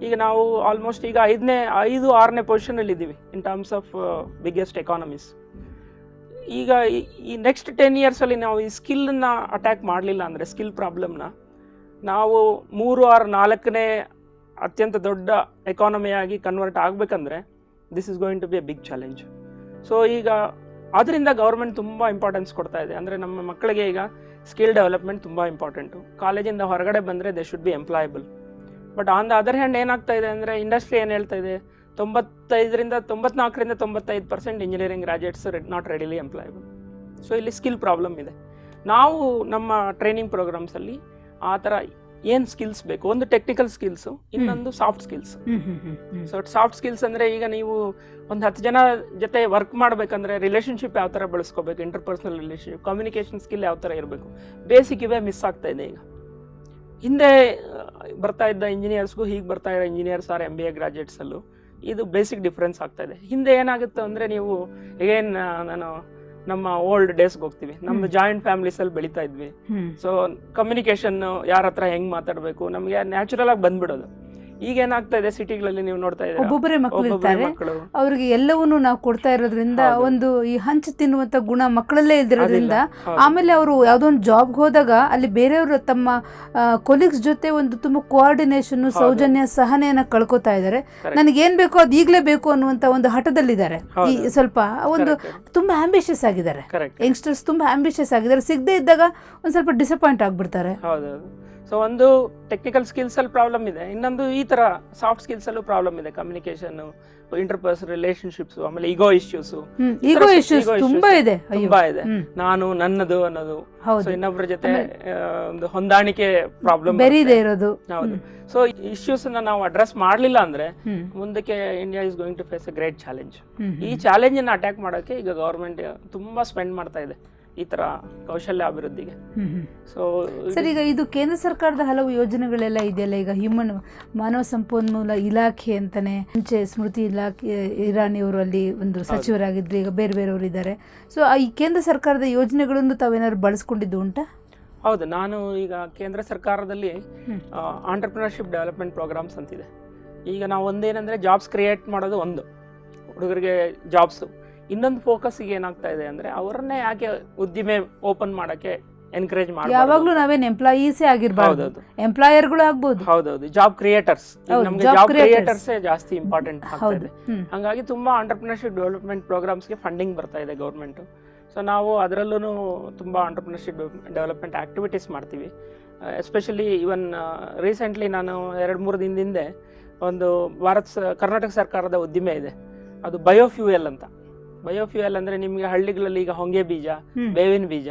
ಈಗ ನಾವು ಆಲ್ಮೋಸ್ಟ್ ಈಗ ಐದನೇ, ಐದು, ಆರನೇ ಪೊಸಿಷನಲ್ಲಿ ಇದ್ದೀವಿ in terms of biggest economies ಈಗ ಈ- ಈ ನೆಕ್ಸ್ಟ್ ಟೆನ್ ಇಯರ್ಸಲ್ಲಿ ನಾವು ಈ ಸ್ಕಿಲ್ನ ಅಟ್ಯಾಕ್ ಮಾಡಲಿಲ್ಲ ಅಂದರೆ ಸ್ಕಿಲ್ ಪ್ರಾಬ್ಲಮ್ನ ನಾವು ಮೂರು, ಆರು, ನಾಲ್ಕನೇ ಅತ್ಯಂತ ದೊಡ್ಡ ಎಕಾನಮಿಯಾಗಿ ಕನ್ವರ್ಟ್ ಆಗಬೇಕಂದ್ರೆ this is going to be a big challenge so ಈಗ ಅದರಿಂದ ಗೌರ್ಮೆಂಟ್ ತುಂಬ ಇಂಪಾರ್ಟೆನ್ಸ್ ಕೊಡ್ತಾ ಇದೆ. ಅಂದರೆ ನಮ್ಮ ಮಕ್ಕಳಿಗೆ ಈಗ ಸ್ಕಿಲ್ ಡೆವಲಪ್ಮೆಂಟ್ ತುಂಬ ಇಂಪಾರ್ಟೆಂಟು ಕಾಲೇಜಿಂದ ಹೊರಗಡೆ ಬಂದರೆ they should be employable but on the other hand ಏನಾಗ್ತಾ ಇದೆ ಅಂದರೆ ಇಂಡಸ್ಟ್ರಿ ಏನು ಹೇಳ್ತಾ ಇದೆ? ತೊಂಬತ್ತೈದರಿಂದ ತೊಂಬತ್ನಾಲ್ಕರಿಂದ ತೊಂಬತ್ತೈದು percent engineering graduates not readily employable so ಇಲ್ಲಿ ಸ್ಕಿಲ್ ಪ್ರಾಬ್ಲಮ್ ಇದೆ. ನಾವು ನಮ್ಮ ಟ್ರೈನಿಂಗ್ ಪ್ರೋಗ್ರಾಮ್ಸಲ್ಲಿ ಆ ಥರ ಏನು ಸ್ಕಿಲ್ಸ್ ಬೇಕು? ಒಂದು ಟೆಕ್ನಿಕಲ್ ಸ್ಕಿಲ್ಸು ಇನ್ನೊಂದು soft skills so soft skills ಅಂದರೆ ಈಗ ನೀವು ಒಂದು ಹತ್ತು ಜನ ಜೊತೆ ವರ್ಕ್ ಮಾಡಬೇಕಂದ್ರೆ ರಿಲೇಷನ್ಶಿಪ್ ಯಾವ ಥರ ಬೆಳೆಸ್ಕೋಬೇಕು? ಇಂಟರ್ಪರ್ಸ್ನಲ್ ರಿಲೇಷನ್ಶಿಪ್ ಕಮ್ಯುನಿಕೇಷನ್ ಸ್ಕಿಲ್ ಯಾವ ಥರ ಇರಬೇಕು? ಬೇಸಿಕ್ ಇವೇ ಮಿಸ್ ಆಗ್ತಾ ಇದೆ ಈಗ. ಹಿಂದೆ ಬರ್ತಾ ಇದ್ದ ಇಂಜಿನಿಯರ್ಸ್ಗೂ ಹೀಗೆ ಬರ್ತಾ ಇರೋ engineers or M B A ಗ್ರಾಜುಯೇಟ್ಸಲ್ಲೂ ಇದು ಬೇಸಿಕ್ ಡಿಫ್ರೆನ್ಸ್ ಆಗ್ತಾ ಇದೆ. ಹಿಂದೆ ಏನಾಗುತ್ತೆ ಅಂದರೆ ನೀವು ಏನ್ ನಾನು ನಮ್ಮ ಓಲ್ಡ್ ಡೇಸ್ಗೆ ಹೋಗ್ತೀವಿ. ನಮ್ದು ಜಾಯಿಂಟ್ ಫ್ಯಾಮಿಲೀಸಲ್ಲಿ ಬೆಳೀತಾ ಇದ್ವಿ. ಸೊ ಕಮ್ಯುನಿಕೇಶನ್ ಯಾರ ಹತ್ರ ಹೆಂಗ್ ಮಾತಾಡಬೇಕು? ನಮಗೆ ನ್ಯಾಚುರಲ್ ಆಗಿ ಬಂದ್ಬಿಡೋದು. ಈಗ ಏನಾಗ್ತಾ ಇದೆ ಸಿಟಿಗಳಲ್ಲಿ ನೀವು ನೋಡ್ತಾ ಇದ್ದೀರಾ? ಒಬ್ಬೊಬ್ಬರೇ ಮಕ್ಕಳು ಇರ್ತಾರೆ. ಮಕ್ಕಳು. ಅವ್ರಿಗೆ ಎಲ್ಲವನ್ನೂ ನಾವು ಕೊಡ್ತಾ ಇರೋದ್ರಿಂದ ಒಂದು ಈ ಹಂಚು ತಿನ್ನುವಂತ ಗುಣ ಮಕ್ಕಳಲ್ಲೇ ಇದ್ದಿರೋದ್ರಿಂದ ಆಮೇಲೆ ಅವರು ಯಾವುದೋ ಒಂದು ಜಾಬ್ಗೆ ಹೋದಾಗ ಅಲ್ಲಿ ಬೇರೆಯವರು ತಮ್ಮ ಕೊಲೀಗ್ಸ್ ಜೊತೆ ಒಂದು ತುಂಬ ಕೋಆರ್ಡಿನೇಷನ್. ಸೌಜನ್ಯ ಸಹನೆಯನ್ನ ಕಳ್ಕೊತಾ ಇದ್ದಾರೆ. ನನಗೆ ಏನ್ ಬೇಕೋ ಅದು ಈಗಲೇ ಬೇಕು ಅನ್ನುವಂತ ಒಂದು ಹಠದಲ್ಲಿದ್ದಾರೆ. ಈ ಸ್ವಲ್ಪ ಒಂದು ತುಂಬಾ ಆಂಬಿಷಿಯಸ್ ಆಗಿದ್ದಾರೆ. ಯಂಗ್ಸ್ಟರ್ಸ್ ತುಂಬಾ ಆಂಬಿಷಿಯಸ್ ಆಗಿದ್ದಾರೆ. ಸಿಗದೆ ಇದ್ದಾಗ ಒಂದ್ ಸ್ವಲ್ಪ ಡಿಸಪಾಯಿಂಟ್ ಆಗ್ಬಿಡ್ತಾರೆ. ಸೊ ಒಂದು ಟೆಕ್ನಿಕಲ್ ಸ್ಕಿಲ್ಸ್ ಅಲ್ಲಿ ಪ್ರಾಬ್ಲಮ್ ಇದೆ. ಇನ್ನೊಂದು ಈ ತರ ಸಾಫ್ಟ್ ಸ್ಕಿಲ್ಸ್ ಅಲ್ಲೂ ಪ್ರಾಬ್ಲಮ್ ಇದೆ ಕಮ್ಯುನಿಕೇಶನ್ ಇಂಟರ್ಪರ್ಸನಲ್ ರಿಲೇಶನ್ಶಿಪ್ಸ್ ಆಮೇಲೆ ಈಗೋ ಇಶ್ಯೂಸ್ ಈಗೋ ಇಶ್ಯೂಸ್ ತುಂಬಾ ಇದೆ. ತುಂಬಾ ಇದೆ. ನಾನು ನನ್ನದು ಅನ್ನೋದು. ಸೊ ಇನ್ನೊಬ್ಬರ ಜೊತೆ ಒಂದು ಹೊಂದಾಣಿಕೆ ಪ್ರಾಬ್ಲಮ್ ಇದೆ ಇರೋದು. ಹೌದು. ಸೊ ಇಶ್ಯೂಸ್ ನಾವು ಅಡ್ರೆಸ್ ಮಾಡಲಿಲ್ಲ ಅಂದ್ರೆ ಮುಂದಕ್ಕೆ India is going to face a great challenge ಈ ಚಾಲೆಂಜ್ ಅನ್ನ ಅಟ್ಯಾಕ್ ಮಾಡೋಕೆ ಈಗ ಗವರ್ಮೆಂಟ್ ತುಂಬಾ ಸ್ಪೆಂಡ್ ಮಾಡ್ತಾ ಇದೆ. ಈ ತರ ಕೌಶಲ್ಯ ಅಭಿವೃದ್ಧಿಗೆ. ಸೊ ಸರ್ ಈಗ ಇದು ಕೇಂದ್ರ ಸರ್ಕಾರದ ಹಲವು ಯೋಜನೆಗಳೆಲ್ಲ ಇದೆಯಲ್ಲ? ಈಗ ಹ್ಯೂಮನ್ ಮಾನವ ಸಂಪನ್ಮೂಲ ಇಲಾಖೆ ಅಂತಾನೆ ಮುಂಚೆ ಸ್ಮೃತಿ ಇಲಾಖೆ ಇರಾನಿಯವರು ಅಲ್ಲಿ ಒಂದು ಸಚಿವರಾಗಿದ್ರು ಈಗ ಬೇರೆ ಬೇರೆಯವರು ಇದ್ದಾರೆ. ಸೊ ಈ ಕೇಂದ್ರ ಸರ್ಕಾರದ ಯೋಜನೆಗಳನ್ನು ತಾವೇನಾದ್ರು ಬಳಸ್ಕೊಂಡಿದ್ದು ಉಂಟಾ? ಹೌದು ನಾನು ಈಗ ಕೇಂದ್ರ ಸರ್ಕಾರದಲ್ಲಿ. ಆಂಟರ್ಪ್ರಿನರ್ಶಿಪ್ ಡೆವಲಪ್ಮೆಂಟ್ ಪ್ರೋಗ್ರಾಮ್ಸ್ ಅಂತಿದೆ. ಈಗ ನಾವು ಒಂದೇನಂದ್ರೆ ಜಾಬ್ಸ್ ಕ್ರಿಯೇಟ್ ಮಾಡೋದು ಒಂದು. ಹುಡುಗರಿಗೆ ಜಾಬ್ಸ್ ಇನ್ನೊಂದು ಫೋಕಸ್ ಈಗ ಏನಾಗ್ತಾ ಇದೆ ಅಂದ್ರೆ ಅವರನ್ನೇ ಯಾಕೆ ಉದ್ದಿಮೆ ಓಪನ್ ಮಾಡಕ್ಕೆ ಎನ್ಕರೇಜ್ ಯಾವಾಗ್ಲೂ ನಾವೇನು ಎಂಪ್ಲಾಯೀಸೇ ಆಗಿರ್ಬಾರ್ದು. ಎಂಪ್ಲಾಯರ್ಗಳು ಆಗ್ಬೋದು. ಹೌದೌದು. ಜಾಬ್ ಕ್ರಿಯೇಟರ್ಸ್ ನಮಗೆ ಜಾಬ್. ಕ್ರಿಯೇಟರ್ಸ್ ಜಾಸ್ತಿ ಇಂಪಾರ್ಟೆಂಟ್ ಆಗ್ತಾ ಹಂಗಾಗಿ ತುಂಬಾ ಆಂಟರ್ಪ್ರಿನರ್ಶಿಪ್ ಡೆವಲಪ್ಮೆಂಟ್ ಪ್ರೋಗ್ರಾಮ್ಸ್ಗೆ ಫಂಡಿಂಗ್ ಬರ್ತಾ ಇದೆ ಗೌರ್ಮೆಂಟ್ ಸೊ ನಾವು ಅದರಲ್ಲೂ ತುಂಬಾ ಆಂಟರ್ಪ್ರಿನರ್ಶಿಪ್ ಡೆವಲಪ್ಮೆಂಟ್ ಆಕ್ಟಿವಿಟೀಸ್ ಮಾಡ್ತೀವಿ. ಎಸ್ಪೆಷಲಿ ಇವನ್ ರೀಸೆಂಟ್ಲಿ ನಾನು ಎರಡು ಮೂರು ದಿನದಿಂದ ಒಂದು ಭಾರತ ಕರ್ನಾಟಕ ಸರ್ಕಾರದ ಉದ್ದಿಮೆ ಇದೆ. ಅದು ಬಯೋಫ್ಯೂಯಲ್ ಅಂತ. ಬಯೋಫ್ಯೂಯಲ್ ಅಂದ್ರೆ ನಿಮ್ಗೆ ಹಳ್ಳಿಗಳಲ್ಲಿ ಈಗ ಹೊಂಗೆ ಬೀಜ. ಬೇವಿನ ಬೀಜ.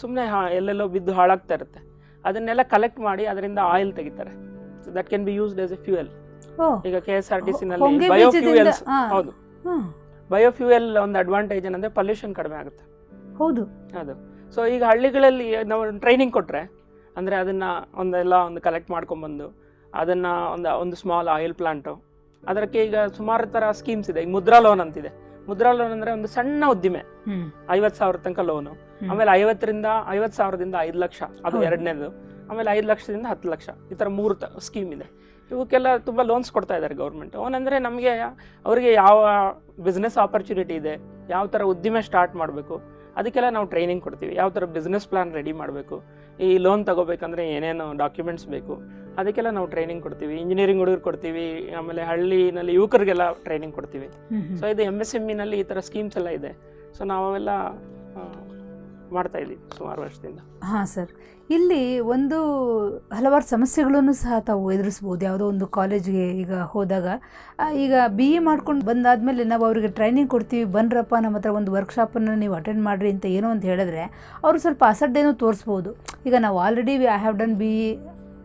ಸುಮ್ಮನೆ ಎಲ್ಲೆಲ್ಲೋ ಬಿದ್ದು ಹಾಳಾಗ್ತಾ ಇರುತ್ತೆ. ಅದನ್ನೆಲ್ಲ ಕಲೆಕ್ಟ್ ಮಾಡಿ ಅದರಿಂದ ಆಯಿಲ್ ತೆಗಿತಾರೆ. That can be used as a fuel ಈಗ K S R T C ನಲ್ಲಿ ಬಯೋಫ್ಯೂಯಲ್ಸ್ ಹೌದು. ಬಯೋಫ್ಯೂಯಲ್ ಒಂದು ಅಡ್ವಾಂಟೇಜ್ ಏನಂದ್ರೆ ಪೊಲ್ಯೂಷನ್ ಕಡಿಮೆ ಆಗುತ್ತೆ. ಹೌದು. ಅದು ಸೊ ಈಗ ಹಳ್ಳಿಗಳಲ್ಲಿ ನಾವು ಟ್ರೈನಿಂಗ್ ಕೊಟ್ರೆ ಅಂದ್ರೆ ಅದನ್ನ ಒಂದೆಲ್ಲ ಒಂದು ಕಲೆಕ್ಟ್ ಮಾಡ್ಕೊಂಡ್ಬಂದು ಅದನ್ನ ಒಂದು ಒಂದು ಸ್ಮಾಲ್ ಆಯಿಲ್ ಪ್ಲಾಂಟು ಅದಕ್ಕೆ ಈಗ ಸುಮಾರು ಥರ ಸ್ಕೀಮ್ಸ್ ಇದೆ. ಈಗ ಮುದ್ರಾ ಲೋನ್ ಅಂತಿದೆ. ಮುದ್ರಾ ಲೋನ್ ಅಂದ್ರೆ ಒಂದು ಸಣ್ಣ ಉದ್ದಿಮೆ. ಐವತ್ ಸಾವಿರ ತನಕ ಲೋನು. ಆಮೇಲೆ ಐವತ್ತರಿಂದ ಐವತ್ ಸಾವಿರದಿಂದ ಐದು ಲಕ್ಷ. ಅದು ಎರಡನೇದು. ಆಮೇಲೆ ಐದು ಲಕ್ಷದಿಂದ ಹತ್ತು ಲಕ್ಷ. ಈ ಥರ ಮೂರು ಸ್ಕೀಮ್ ಇದೆ. ಇವಕ್ಕೆಲ್ಲ ತುಂಬ ಲೋನ್ಸ್ ಕೊಡ್ತಾ ಇದ್ದಾರೆ ಗೌರ್ಮೆಂಟ್ ಅವನಂದರೆ ನಮಗೆ ಅವರಿಗೆ ಯಾವ ಬಿಸ್ನೆಸ್ ಆಪರ್ಚುನಿಟಿ ಇದೆ ಯಾವ ಥರ ಉದ್ದಿಮೆ ಸ್ಟಾರ್ಟ್ ಮಾಡಬೇಕು ಅದಕ್ಕೆಲ್ಲ ನಾವು ಟ್ರೈನಿಂಗ್ ಕೊಡ್ತೀವಿ. ಯಾವ ಥರ ಬಿಸ್ನೆಸ್ ಪ್ಲಾನ್ ರೆಡಿ ಮಾಡಬೇಕು? ಈ ಲೋನ್ ತಗೋಬೇಕಂದ್ರೆ ಏನೇನು ಡಾಕ್ಯುಮೆಂಟ್ಸ್ ಬೇಕು? ಅದಕ್ಕೆಲ್ಲ ನಾವು ಟ್ರೈನಿಂಗ್ ಕೊಡ್ತೀವಿ. ಇಂಜಿನಿಯರಿಂಗ್ ಹುಡುಗರು ಕೊಡ್ತೀವಿ. ಆಮೇಲೆ ಹಳ್ಳಿನಲ್ಲಿ ಯುವಕರಿಗೆಲ್ಲ ಟ್ರೈನಿಂಗ್ ಕೊಡ್ತೀವಿ. ಸೊ ಇದು ಎಂ ಎಸ್ ಎಂ ಇನಲ್ಲಿ ಈ ಥರ ಸ್ಕೀಮ್ಸ್ ಎಲ್ಲ ಇದೆ. ಸೊ ನಾವೆಲ್ಲ ಮಾಡ್ತಾ ಇದ್ದೀವಿ ಸುಮಾರು ವರ್ಷದಿಂದ. ಹಾಂ, ಸರ್. ಇಲ್ಲಿ ಒಂದು ಹಲವಾರು ಸಮಸ್ಯೆಗಳನ್ನು ಸಹ ತಾವು ಎದುರಿಸ್ಬೋದು ಯಾವುದೋ ಒಂದು ಕಾಲೇಜ್ಗೆ ಈಗ ಹೋದಾಗ. ಈಗ ಬಿ ಎ ಮಾಡ್ಕೊಂಡು ಬಂದಾದಮೇಲೆ ನಾವು ಅವರಿಗೆ ಟ್ರೈನಿಂಗ್ ಕೊಡ್ತೀವಿ. ಬನ್ರಪ್ಪ, ನಮ್ಮ ಹತ್ರ ಒಂದು ವರ್ಕ್ಶಾಪನ್ನು ನೀವು ಅಟೆಂಡ್ ಮಾಡಿರಿ ಅಂತ ಏನೋ ಅಂತ ಹೇಳಿದ್ರೆ, ಅವರು ಸ್ವಲ್ಪ ಅಸಡ್ಡೇನೋ ತೋರಿಸ್ಬೋದು. ಈಗ ನಾವು already I have done be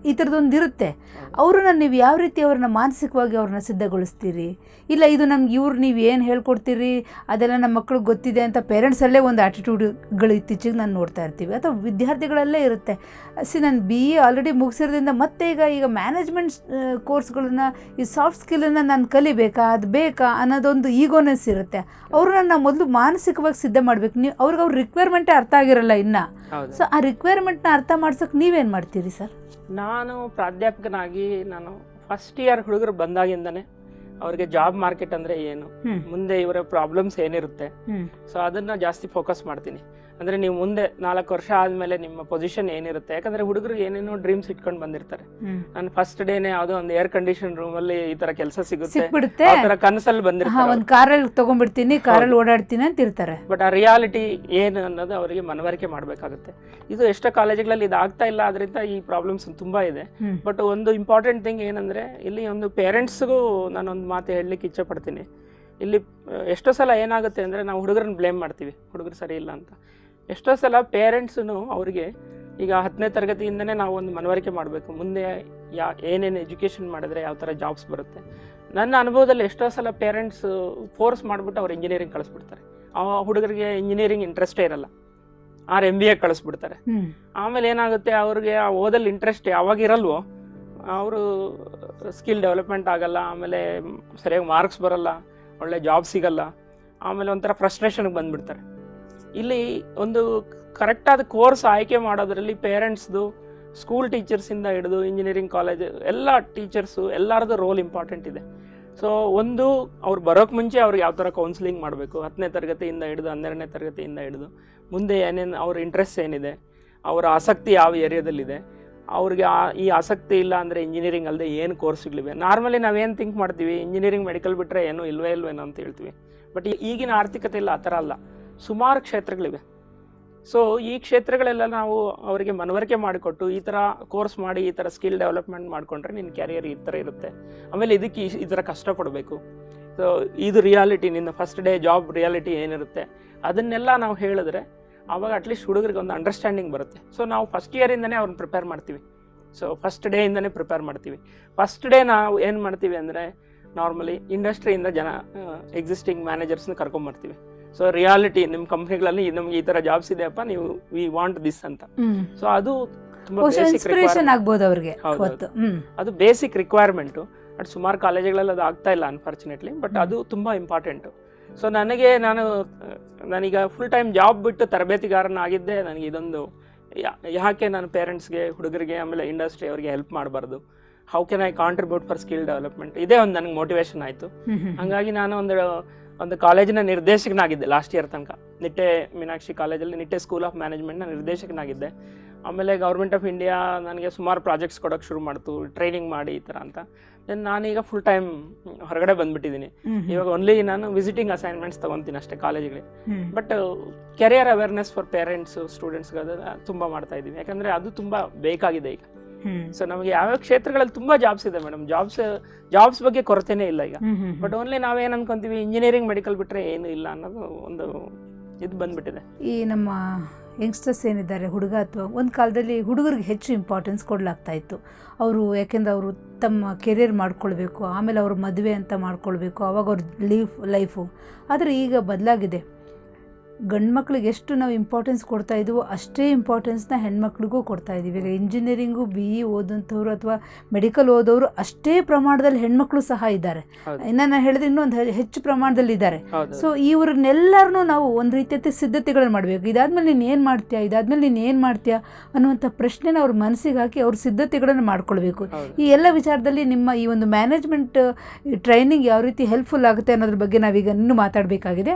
ಈ ಥರದ್ದೊಂದು ಇರುತ್ತೆ. ಅವ್ರನ್ನ ನೀವು ಯಾವ ರೀತಿ ಅವ್ರನ್ನ ಮಾನಸಿಕವಾಗಿ ಅವ್ರನ್ನ ಸಿದ್ಧಗೊಳಿಸ್ತೀರಿ? ಇಲ್ಲ ಇದು ನಮ್ಗೆ ಇವ್ರು ನೀವು ಏನು ಹೇಳ್ಕೊಡ್ತೀರಿ? ಅದೆಲ್ಲ ನಮ್ಮ ಮಕ್ಳಿಗೆ ಗೊತ್ತಿದೆ ಅಂತ ಪೇರೆಂಟ್ಸಲ್ಲೇ ಒಂದು ಆ್ಯಟಿಟ್ಯೂಡ್ಗಳು ಇತ್ತೀಚೆಗೆ ನಾನು ನೋಡ್ತಾ ಇರ್ತೀವಿ. ಅಥವಾ ವಿದ್ಯಾರ್ಥಿಗಳಲ್ಲೇ ಇರುತ್ತೆ. ಸಿ ನಾನು ಬಿ ಎ ಆಲ್ರೆಡಿ ಮುಗಿಸಿರೋದ್ರಿಂದ ಮತ್ತೆ ಈಗ ಈಗ ಮ್ಯಾನೇಜ್ಮೆಂಟ್ ಕೋರ್ಸ್ಗಳನ್ನ ಈ ಸಾಫ್ಟ್ ಸ್ಕಿಲನ್ನು ನಾನು ಕಲಿಬೇಕಾ? ಅದು ಬೇಕಾ? ಅನ್ನೋದೊಂದು ಈಗೋನೆಸ್ ಇರುತ್ತೆ. ಅವ್ರನ್ನ ನಾವು ಮೊದಲು ಮಾನಸಿಕವಾಗಿ ಸಿದ್ಧ ಮಾಡಬೇಕು. ನೀವು ಅವ್ರಿಗೆ ಅವ್ರ ರಿಕ್ವೈರ್ಮೆಂಟೇ ಅರ್ಥ ಆಗಿರಲ್ಲ ಇನ್ನೂ. ಸೊ ಆ ರಿಕ್ವೈರ್ಮೆಂಟ್ನ ಅರ್ಥ ಮಾಡ್ಸೋಕೆ ನೀವೇನು ಮಾಡ್ತೀರಿ ಸರ್? ನಾನು ಪ್ರಾಧ್ಯಾಪಕನಾಗಿ ನಾನು ಫಸ್ಟ್ ಇಯರ್ ಹುಡುಗರು ಬಂದಾಗಿಂದನೇ ಅವ್ರಿಗೆ ಜಾಬ್ ಮಾರ್ಕೆಟ್ ಅಂದ್ರೆ ಏನು? ಮುಂದೆ ಇವರ ಪ್ರಾಬ್ಲಮ್ಸ್ ಏನಿರುತ್ತೆ? ಸೊ ಅದನ್ನ ಜಾಸ್ತಿ ಫೋಕಸ್ ಮಾಡ್ತೀನಿ. ಅಂದರೆ ನೀವು ಮುಂದೆ ನಾಲ್ಕು ವರ್ಷ ಆದಮೇಲೆ ನಿಮ್ಮ ಪೊಸಿಷನ್ ಏನಿರುತ್ತೆ? ಯಾಕಂದ್ರೆ ಹುಡುಗರು ಏನೇನೋ ಡ್ರೀಮ್ಸ್ ಇಟ್ಕೊಂಡು ಬಂದಿರ್ತಾರೆ. ನಾನು ಫಸ್ಟ್ ಡೇನೆ ಯಾವುದೋ ಒಂದು ಏರ್ ಕಂಡೀಷನ್ ರೂಮಲ್ಲಿ ಈ ತರ ಕೆಲಸ ಸಿಗುತ್ತೆ. ಆ ಥರ ಕನಸಲ್ಲಿ ಬಂದಿರ್ತಾರೆ ಒಂದು ಕಾರಲ್ಲಿ ತಗೊಂಡ್ಬಿಡ್ತೀನಿ ಕಾರಲ್ಲಿ ಓಡಾಡ್ತೀನಿ ಅಂತ ಇರ್ತಾರೆ. ಬಟ್ ಆ ರಿಯಾಲಿಟಿ ಏನು ಅನ್ನೋದು ಅವರಿಗೆ ಮನವರಿಕೆ ಮಾಡಬೇಕಾಗುತ್ತೆ. ಇದು ಎಷ್ಟೋ ಕಾಲೇಜುಗಳಲ್ಲಿ ಇದು ಆಗ್ತಾ ಇಲ್ಲ ಅದರಿಂದ ಈ ಪ್ರಾಬ್ಲಮ್ಸ್ ತುಂಬಾ ಇದೆ. ಬಟ್ ಒಂದು ಇಂಪಾರ್ಟೆಂಟ್ ಥಿಂಗ್ ಏನಂದ್ರೆ ಇಲ್ಲಿ ಒಂದು ಪೇರೆಂಟ್ಸ್ಗೂ ನಾನೊಂದು ಮಾತು ಹೇಳಲಿಕ್ಕೆ ಇಚ್ಛಪಡ್ತೀನಿ ಇಲ್ಲಿ ಆ, ಎಷ್ಟೋ ಸಲ ಏನಾಗುತ್ತೆ ಅಂದರೆ ನಾವು ಹುಡುಗರನ್ನ ಬ್ಲೇಮ್ ಮಾಡ್ತೀವಿ. ಹುಡುಗರು ಸರಿ ಇಲ್ಲ ಅಂತ. ಎಷ್ಟೋ ಸಲ ಪೇರೆಂಟ್ಸೂ ಅವ್ರಿಗೆ ಈಗ ಹತ್ತನೇ ತರಗತಿಯಿಂದನೇ ನಾವು ಒಂದು ಮನವರಿಕೆ ಮಾಡಬೇಕು. ಮುಂದೆ ಯಾ ಏನೇನು ಎಜುಕೇಷನ್ ಮಾಡಿದ್ರೆ ಯಾವ ಥರ ಜಾಬ್ಸ್ ಬರುತ್ತೆ. ನನ್ನ ಅನುಭವದಲ್ಲಿ ಎಷ್ಟೋ ಸಲ ಪೇರೆಂಟ್ಸ್ ಫೋರ್ಸ್ ಮಾಡಿಬಿಟ್ಟು ಅವ್ರು ಇಂಜಿನಿಯರಿಂಗ್ ಕಳಿಸ್ಬಿಡ್ತಾರೆ. ಆ ಹುಡುಗರಿಗೆ ಇಂಜಿನಿಯರಿಂಗ್ ಇಂಟ್ರೆಸ್ಟೇ ಇರಲ್ಲ. ಆರ್ ಎಂ ಬಿ ಎ ಕಳಿಸ್ಬಿಡ್ತಾರೆ. ಆಮೇಲೆ ಏನಾಗುತ್ತೆ ಅವ್ರಿಗೆ ಆ ಓದಲ್ಲಿ ಇಂಟ್ರೆಸ್ಟ್ ಯಾವಾಗ ಇರಲ್ವೋ ಅವರು ಸ್ಕಿಲ್ ಡೆವಲಪ್ಮೆಂಟ್ ಆಗಲ್ಲ ಆಮೇಲೆ ಸರಿಯಾಗಿ ಮಾರ್ಕ್ಸ್ ಬರಲ್ಲ ಒಳ್ಳೆ ಜಾಬ್ ಸಿಗಲ್ಲ ಆಮೇಲೆ ಒಂಥರ ಫ್ರಸ್ಟ್ರೇಷನ್ಗೆ ಬಂದ್ಬಿಡ್ತಾರೆ. ಇಲ್ಲಿ ಒಂದು ಕರೆಕ್ಟಾದ ಕೋರ್ಸ್ ಆಯ್ಕೆ ಮಾಡೋದ್ರಲ್ಲಿ ಪೇರೆಂಟ್ಸ್ದು ಸ್ಕೂಲ್ ಟೀಚರ್ಸಿಂದ ಹಿಡಿದು ಇಂಜಿನಿಯರಿಂಗ್ ಕಾಲೇಜ್ ಎಲ್ಲ ಟೀಚರ್ಸು ಎಲ್ಲರದ್ದು ರೋಲ್ ಇಂಪಾರ್ಟೆಂಟ್ ಇದೆ. ಸೊ ಒಂದು ಅವ್ರು ಬರೋಕ್ಕೆ ಮುಂಚೆ ಅವ್ರಿಗೆ ಯಾವ ಥರ ಕೌನ್ಸಿಲಿಂಗ್ ಮಾಡಬೇಕು. ಹತ್ತನೇ ತರಗತಿಯಿಂದ ಹಿಡಿದು ಹನ್ನೆರಡನೇ ತರಗತಿಯಿಂದ ಹಿಡಿದು ಮುಂದೆ ಏನೇನು ಅವ್ರ ಇಂಟ್ರೆಸ್ಟ್ ಏನಿದೆ, ಅವರ ಆಸಕ್ತಿ ಯಾವ ಏರಿಯಾದಲ್ಲಿದೆ ಅವ್ರಿಗೆ ಆ- ಈ ಆಸಕ್ತಿ ಇಲ್ಲ ಅಂದರೆ ಇಂಜಿನಿಯರಿಂಗ್ ಅಲ್ಲದೆ ಏನು ಕೋರ್ಸ್ಗಳಿವೆ ನಾರ್ಮಲಿ ನಾವೇನು ಥಿಂಕ್ ಮಾಡ್ತೀವಿ? ಇಂಜಿನಿಯರಿಂಗ್ ಮೆಡಿಕಲ್ ಬಿಟ್ಟರೆ ಏನೂ ಇಲ್ವೇ ಇಲ್ವೇನೋ ಅಂತ ಹೇಳ್ತೀವಿ. ಬಟ್ ಈಗಿನ ಆರ್ಥಿಕತೆ ಇಲ್ಲ, ಆ ಥರ ಅಲ್ಲ. ಸುಮಾರು ಕ್ಷೇತ್ರಗಳಿವೆ. ಸೊ ಈ ಕ್ಷೇತ್ರಗಳೆಲ್ಲ ನಾವು ಅವರಿಗೆ ಮನವರಿಕೆ ಮಾಡಿಕೊಟ್ಟು, ಈ ಥರ ಕೋರ್ಸ್ ಮಾಡಿ, ಈ ಥರ ಸ್ಕಿಲ್ ಡೆವಲಪ್ಮೆಂಟ್ ಮಾಡಿಕೊಂಡ್ರೆ ನಿನ್ನ ಕ್ಯಾರಿಯರ್ ಈ ಥರ ಇರುತ್ತೆ. ಆಮೇಲೆ ಇದಕ್ಕೆ ಈ- ಥರ ಕಷ್ಟಪಡಬೇಕು ಸೊ ಇದು ರಿಯಾಲಿಟಿ ನಿನ್ನ ಫಸ್ಟ್ ಡೇ ಜಾಬ್ ರಿಯಾಲಿಟಿ ಏನಿರುತ್ತೆ. ಅದನ್ನೆಲ್ಲ ನಾವು ಹೇಳಿದ್ರೆ ಆವಾಗ ಅಟ್ಲೀಸ್ಟ್ ಹುಡುಗರಿಗೆ ಒಂದು ಅಂಡರ್ಸ್ಟ್ಯಾಂಡಿಂಗ್ ಬರುತ್ತೆ. ಸೊ ನಾವು ಫಸ್ಟ್ ಇಯರಿಂದನೇ ಅವ್ರನ್ನ ಪ್ರಿಪೇರ್ ಮಾಡ್ತೀವಿ. ಸೊ ಫಸ್ಟ್ ಡೇ ಡೇಯಿಂದನೇ ಪ್ರಿಪೇರ್ ಮಾಡ್ತೀವಿ. ಫಸ್ಟ್ ಡೇ ನಾವು ಏನು ಮಾಡ್ತೀವಿ ಅಂದರೆ ನಾರ್ಮಲಿ ಇಂಡಸ್ಟ್ರಿಯಿಂದ ಜನ ಎಕ್ಸಿಸ್ಟಿಂಗ್ ಮ್ಯಾನೇಜರ್ಸ್ನ ಕರ್ಕೊಂಬರ್ತೀವಿ. ಸೊ ರಿಯಾಲಿಟಿ ನಿಮ್ಮ ಕಂಪ್ನಿಗಳಲ್ಲಿ ನಮ್ಗೆ ಈ ತರ ಜಾಬ್ಸ್ ಇದೆಯಪ್ಪ ನೀವು ವಿ ವಾಂಟ್ ದಿಸ್ ಅಂತ. ಸೊ ಅದು ಇನ್ಸ್ಪಿರೇಷನ್ ಆಗ್ಬೋದು ಅವ್ರಿಗೆ ಅದು ಬೇಸಿಕ್ ರಿಕ್ವೈರ್ಮೆಂಟು ಬಟ್ ಸುಮಾರು ಕಾಲೇಜುಗಳಲ್ಲಿ ಅದು ಆಗ್ತಾ ಇಲ್ಲ ಅನ್ಫಾರ್ಚುನೇಟ್ಲಿ ಬಟ್ ಅದು ತುಂಬ ಇಂಪಾರ್ಟೆಂಟು ಸೊ ನನಗೆ ನಾನು ನಾನೀಗ ಫುಲ್ ಟೈಮ್ ಜಾಬ್ ಬಿಟ್ಟು ತರಬೇತಿಗಾರನಾಗಿದ್ದೆ ನನಗೆ ಇದೊಂದು ಯಾಕೆ ನಾನು ಪೇರೆಂಟ್ಸ್ಗೆ ಹುಡುಗರಿಗೆ ಆಮೇಲೆ ಇಂಡಸ್ಟ್ರಿ ಅವರಿಗೆ ಹೆಲ್ಪ್ ಮಾಡಬಾರ್ದು? How can I contribute for skill development ಇದೇ ಒಂದು ನನಗೆ ಮೋಟಿವೇಶನ್ ಆಯಿತು. ಹಾಗಾಗಿ ನಾನು ಒಂದು ಒಂದು ಕಾಲೇಜಿನ ನಿರ್ದೇಶಕನಾಗಿದ್ದೆ ಲಾಸ್ಟ್ ಇಯರ್ ತನಕ. ನಿಟ್ಟೆ ಮೀನಾಕ್ಷಿ ಕಾಲೇಜಲ್ಲಿ ನಿಟ್ಟೆ ಸ್ಕೂಲ್ ಆಫ್ ಮ್ಯಾನೇಜ್ಮೆಂಟ್ನ ನಿರ್ದೇಶಕನಾಗಿದ್ದೆ. ಆಮೇಲೆ ಗೌರ್ಮೆಂಟ್ ಆಫ್ ಇಂಡಿಯಾ ನನಗೆ ಸುಮಾರು ಪ್ರಾಜೆಕ್ಟ್ಸ್ ಕೊಡೋಕೆ ಶುರು ಮಾಡ್ತು ಟ್ರೈನಿಂಗ್ ಮಾಡಿ ಈ ಥರ ಅಂತ. ದೆನ್ ನಾನೀಗ ಫುಲ್ ಟೈಮ್ ಹೊರಗಡೆ ಬಂದುಬಿಟ್ಟಿದ್ದೀನಿ ಇವಾಗ ಓನ್ಲಿ ನಾನು ವಿಸಿಟಿಂಗ್ ಅಸೈನ್ಮೆಂಟ್ಸ್ ತೊಗೊತೀನಿ ಅಷ್ಟೇ ಕಾಲೇಜ್ಗಳಿಗೆ but career awareness for parents ಸ್ಟೂಡೆಂಟ್ಸ್ಗೆ ಅದೆಲ್ಲ ತುಂಬ ಮಾಡ್ತಾ ಇದ್ದೀನಿ ಯಾಕಂದರೆ ಅದು ತುಂಬ ಬೇಕಾಗಿದೆ ಈಗ. ಸೊ ನಮಗೆ ಯಾವ್ಯಾವ ಕ್ಷೇತ್ರಗಳಲ್ಲಿ ತುಂಬಾ ಜಾಬ್ಸ್ ಇದೆ ಮೇಡಮ್ ಜಾಬ್ಸ್ ಜಾಬ್ಸ್ ಬಗ್ಗೆ ಕೊರತೆನೇ ಇಲ್ಲ ಈಗ. ಬಟ್ ಓನ್ಲಿ ನಾವೇನ್ ಅನ್ಕೊಂತೀವಿ ಇಂಜಿನಿಯರಿಂಗ್ ಮೆಡಿಕಲ್ ಬಿಟ್ರೆ ಏನು ಇಲ್ಲ ಅನ್ನೋದು ಒಂದು ಇದು ಬಂದ್ಬಿಟ್ಟಿದೆ. ಈ ನಮ್ಮ ಯಂಗ್ಸ್ಟರ್ಸ್ ಏನಿದ್ದಾರೆ ಹುಡುಗ ಅಥವಾ ಒಂದು ಕಾಲದಲ್ಲಿ ಹುಡುಗರಿಗೆ ಹೆಚ್ಚು ಇಂಪಾರ್ಟೆನ್ಸ್ ಕೊಡಲಾಗ್ತಾ ಇತ್ತು. ಅವರು ಯಾಕೆಂದ್ರೆ ಅವರು ತಮ್ಮ ಕೆರಿಯರ್ ಮಾಡ್ಕೊಳ್ಬೇಕು ಆಮೇಲೆ ಅವ್ರ ಮದುವೆ ಅಂತ ಮಾಡ್ಕೊಳ್ಬೇಕು ಅವಾಗ ಅವ್ರ ಲೀಫ್ ಲೈಫು ಆದರೆ ಈಗ ಬದಲಾಗಿದೆ. ಗಂಡು ಮಕ್ಳಿಗೆ ಎಷ್ಟು ನಾವು ಇಂಪಾರ್ಟೆನ್ಸ್ ಕೊಡ್ತಾ ಇದ್ದೀವೋ ಅಷ್ಟೇ ಇಂಪಾರ್ಟೆನ್ಸ್ನ ಹೆಣ್ಮಕ್ಳಿಗೂ ಕೊಡ್ತಾ ಇದ್ದೀವಿ. ಈಗ ಇಂಜಿನಿಯರಿಂಗು ಬಿ ಇ ಓದಂಥವ್ರು ಅಥವಾ ಮೆಡಿಕಲ್ ಓದೋರು ಅಷ್ಟೇ ಪ್ರಮಾಣದಲ್ಲಿ ಹೆಣ್ಮಕ್ಳು ಸಹ ಇದ್ದಾರೆ. ಇನ್ನ ನಾನು ಹೇಳಿದ್ರೆ ಇನ್ನೊಂದು ಹೆಚ್ಚು ಪ್ರಮಾಣದಲ್ಲಿ ಇದ್ದಾರೆ. ಸೊ ಇವ್ರನ್ನೆಲ್ಲರನ್ನೂ ನಾವು ಒಂದು ರೀತಿಯ ಸಿದ್ಧತೆಗಳನ್ನ ಮಾಡಬೇಕು. ಇದಾದ್ಮೇಲೆ ನೀನು ಏನು ಮಾಡ್ತೀಯಾ? ಇದಾದ್ಮೇಲೆ ನೀನು ಏನು ಮಾಡ್ತೀಯಾ? ಅನ್ನುವಂಥ ಪ್ರಶ್ನೆನ ಅವ್ರ ಮನಸ್ಸಿಗೆ ಹಾಕಿ ಅವ್ರ ಸಿದ್ಧತೆಗಳನ್ನು ಮಾಡ್ಕೊಳ್ಬೇಕು. ಈ ಎಲ್ಲ ವಿಚಾರದಲ್ಲಿ ನಿಮ್ಮ ಈ ಒಂದು ಮ್ಯಾನೇಜ್ಮೆಂಟ್ ಟ್ರೈನಿಂಗ್ ಯಾವ ರೀತಿ ಹೆಲ್ಪ್ಫುಲ್ ಆಗುತ್ತೆ ಅನ್ನೋದ್ರ ಬಗ್ಗೆ ನಾವೀಗ ಇನ್ನೂ ಮಾತಾಡಬೇಕಾಗಿದೆ.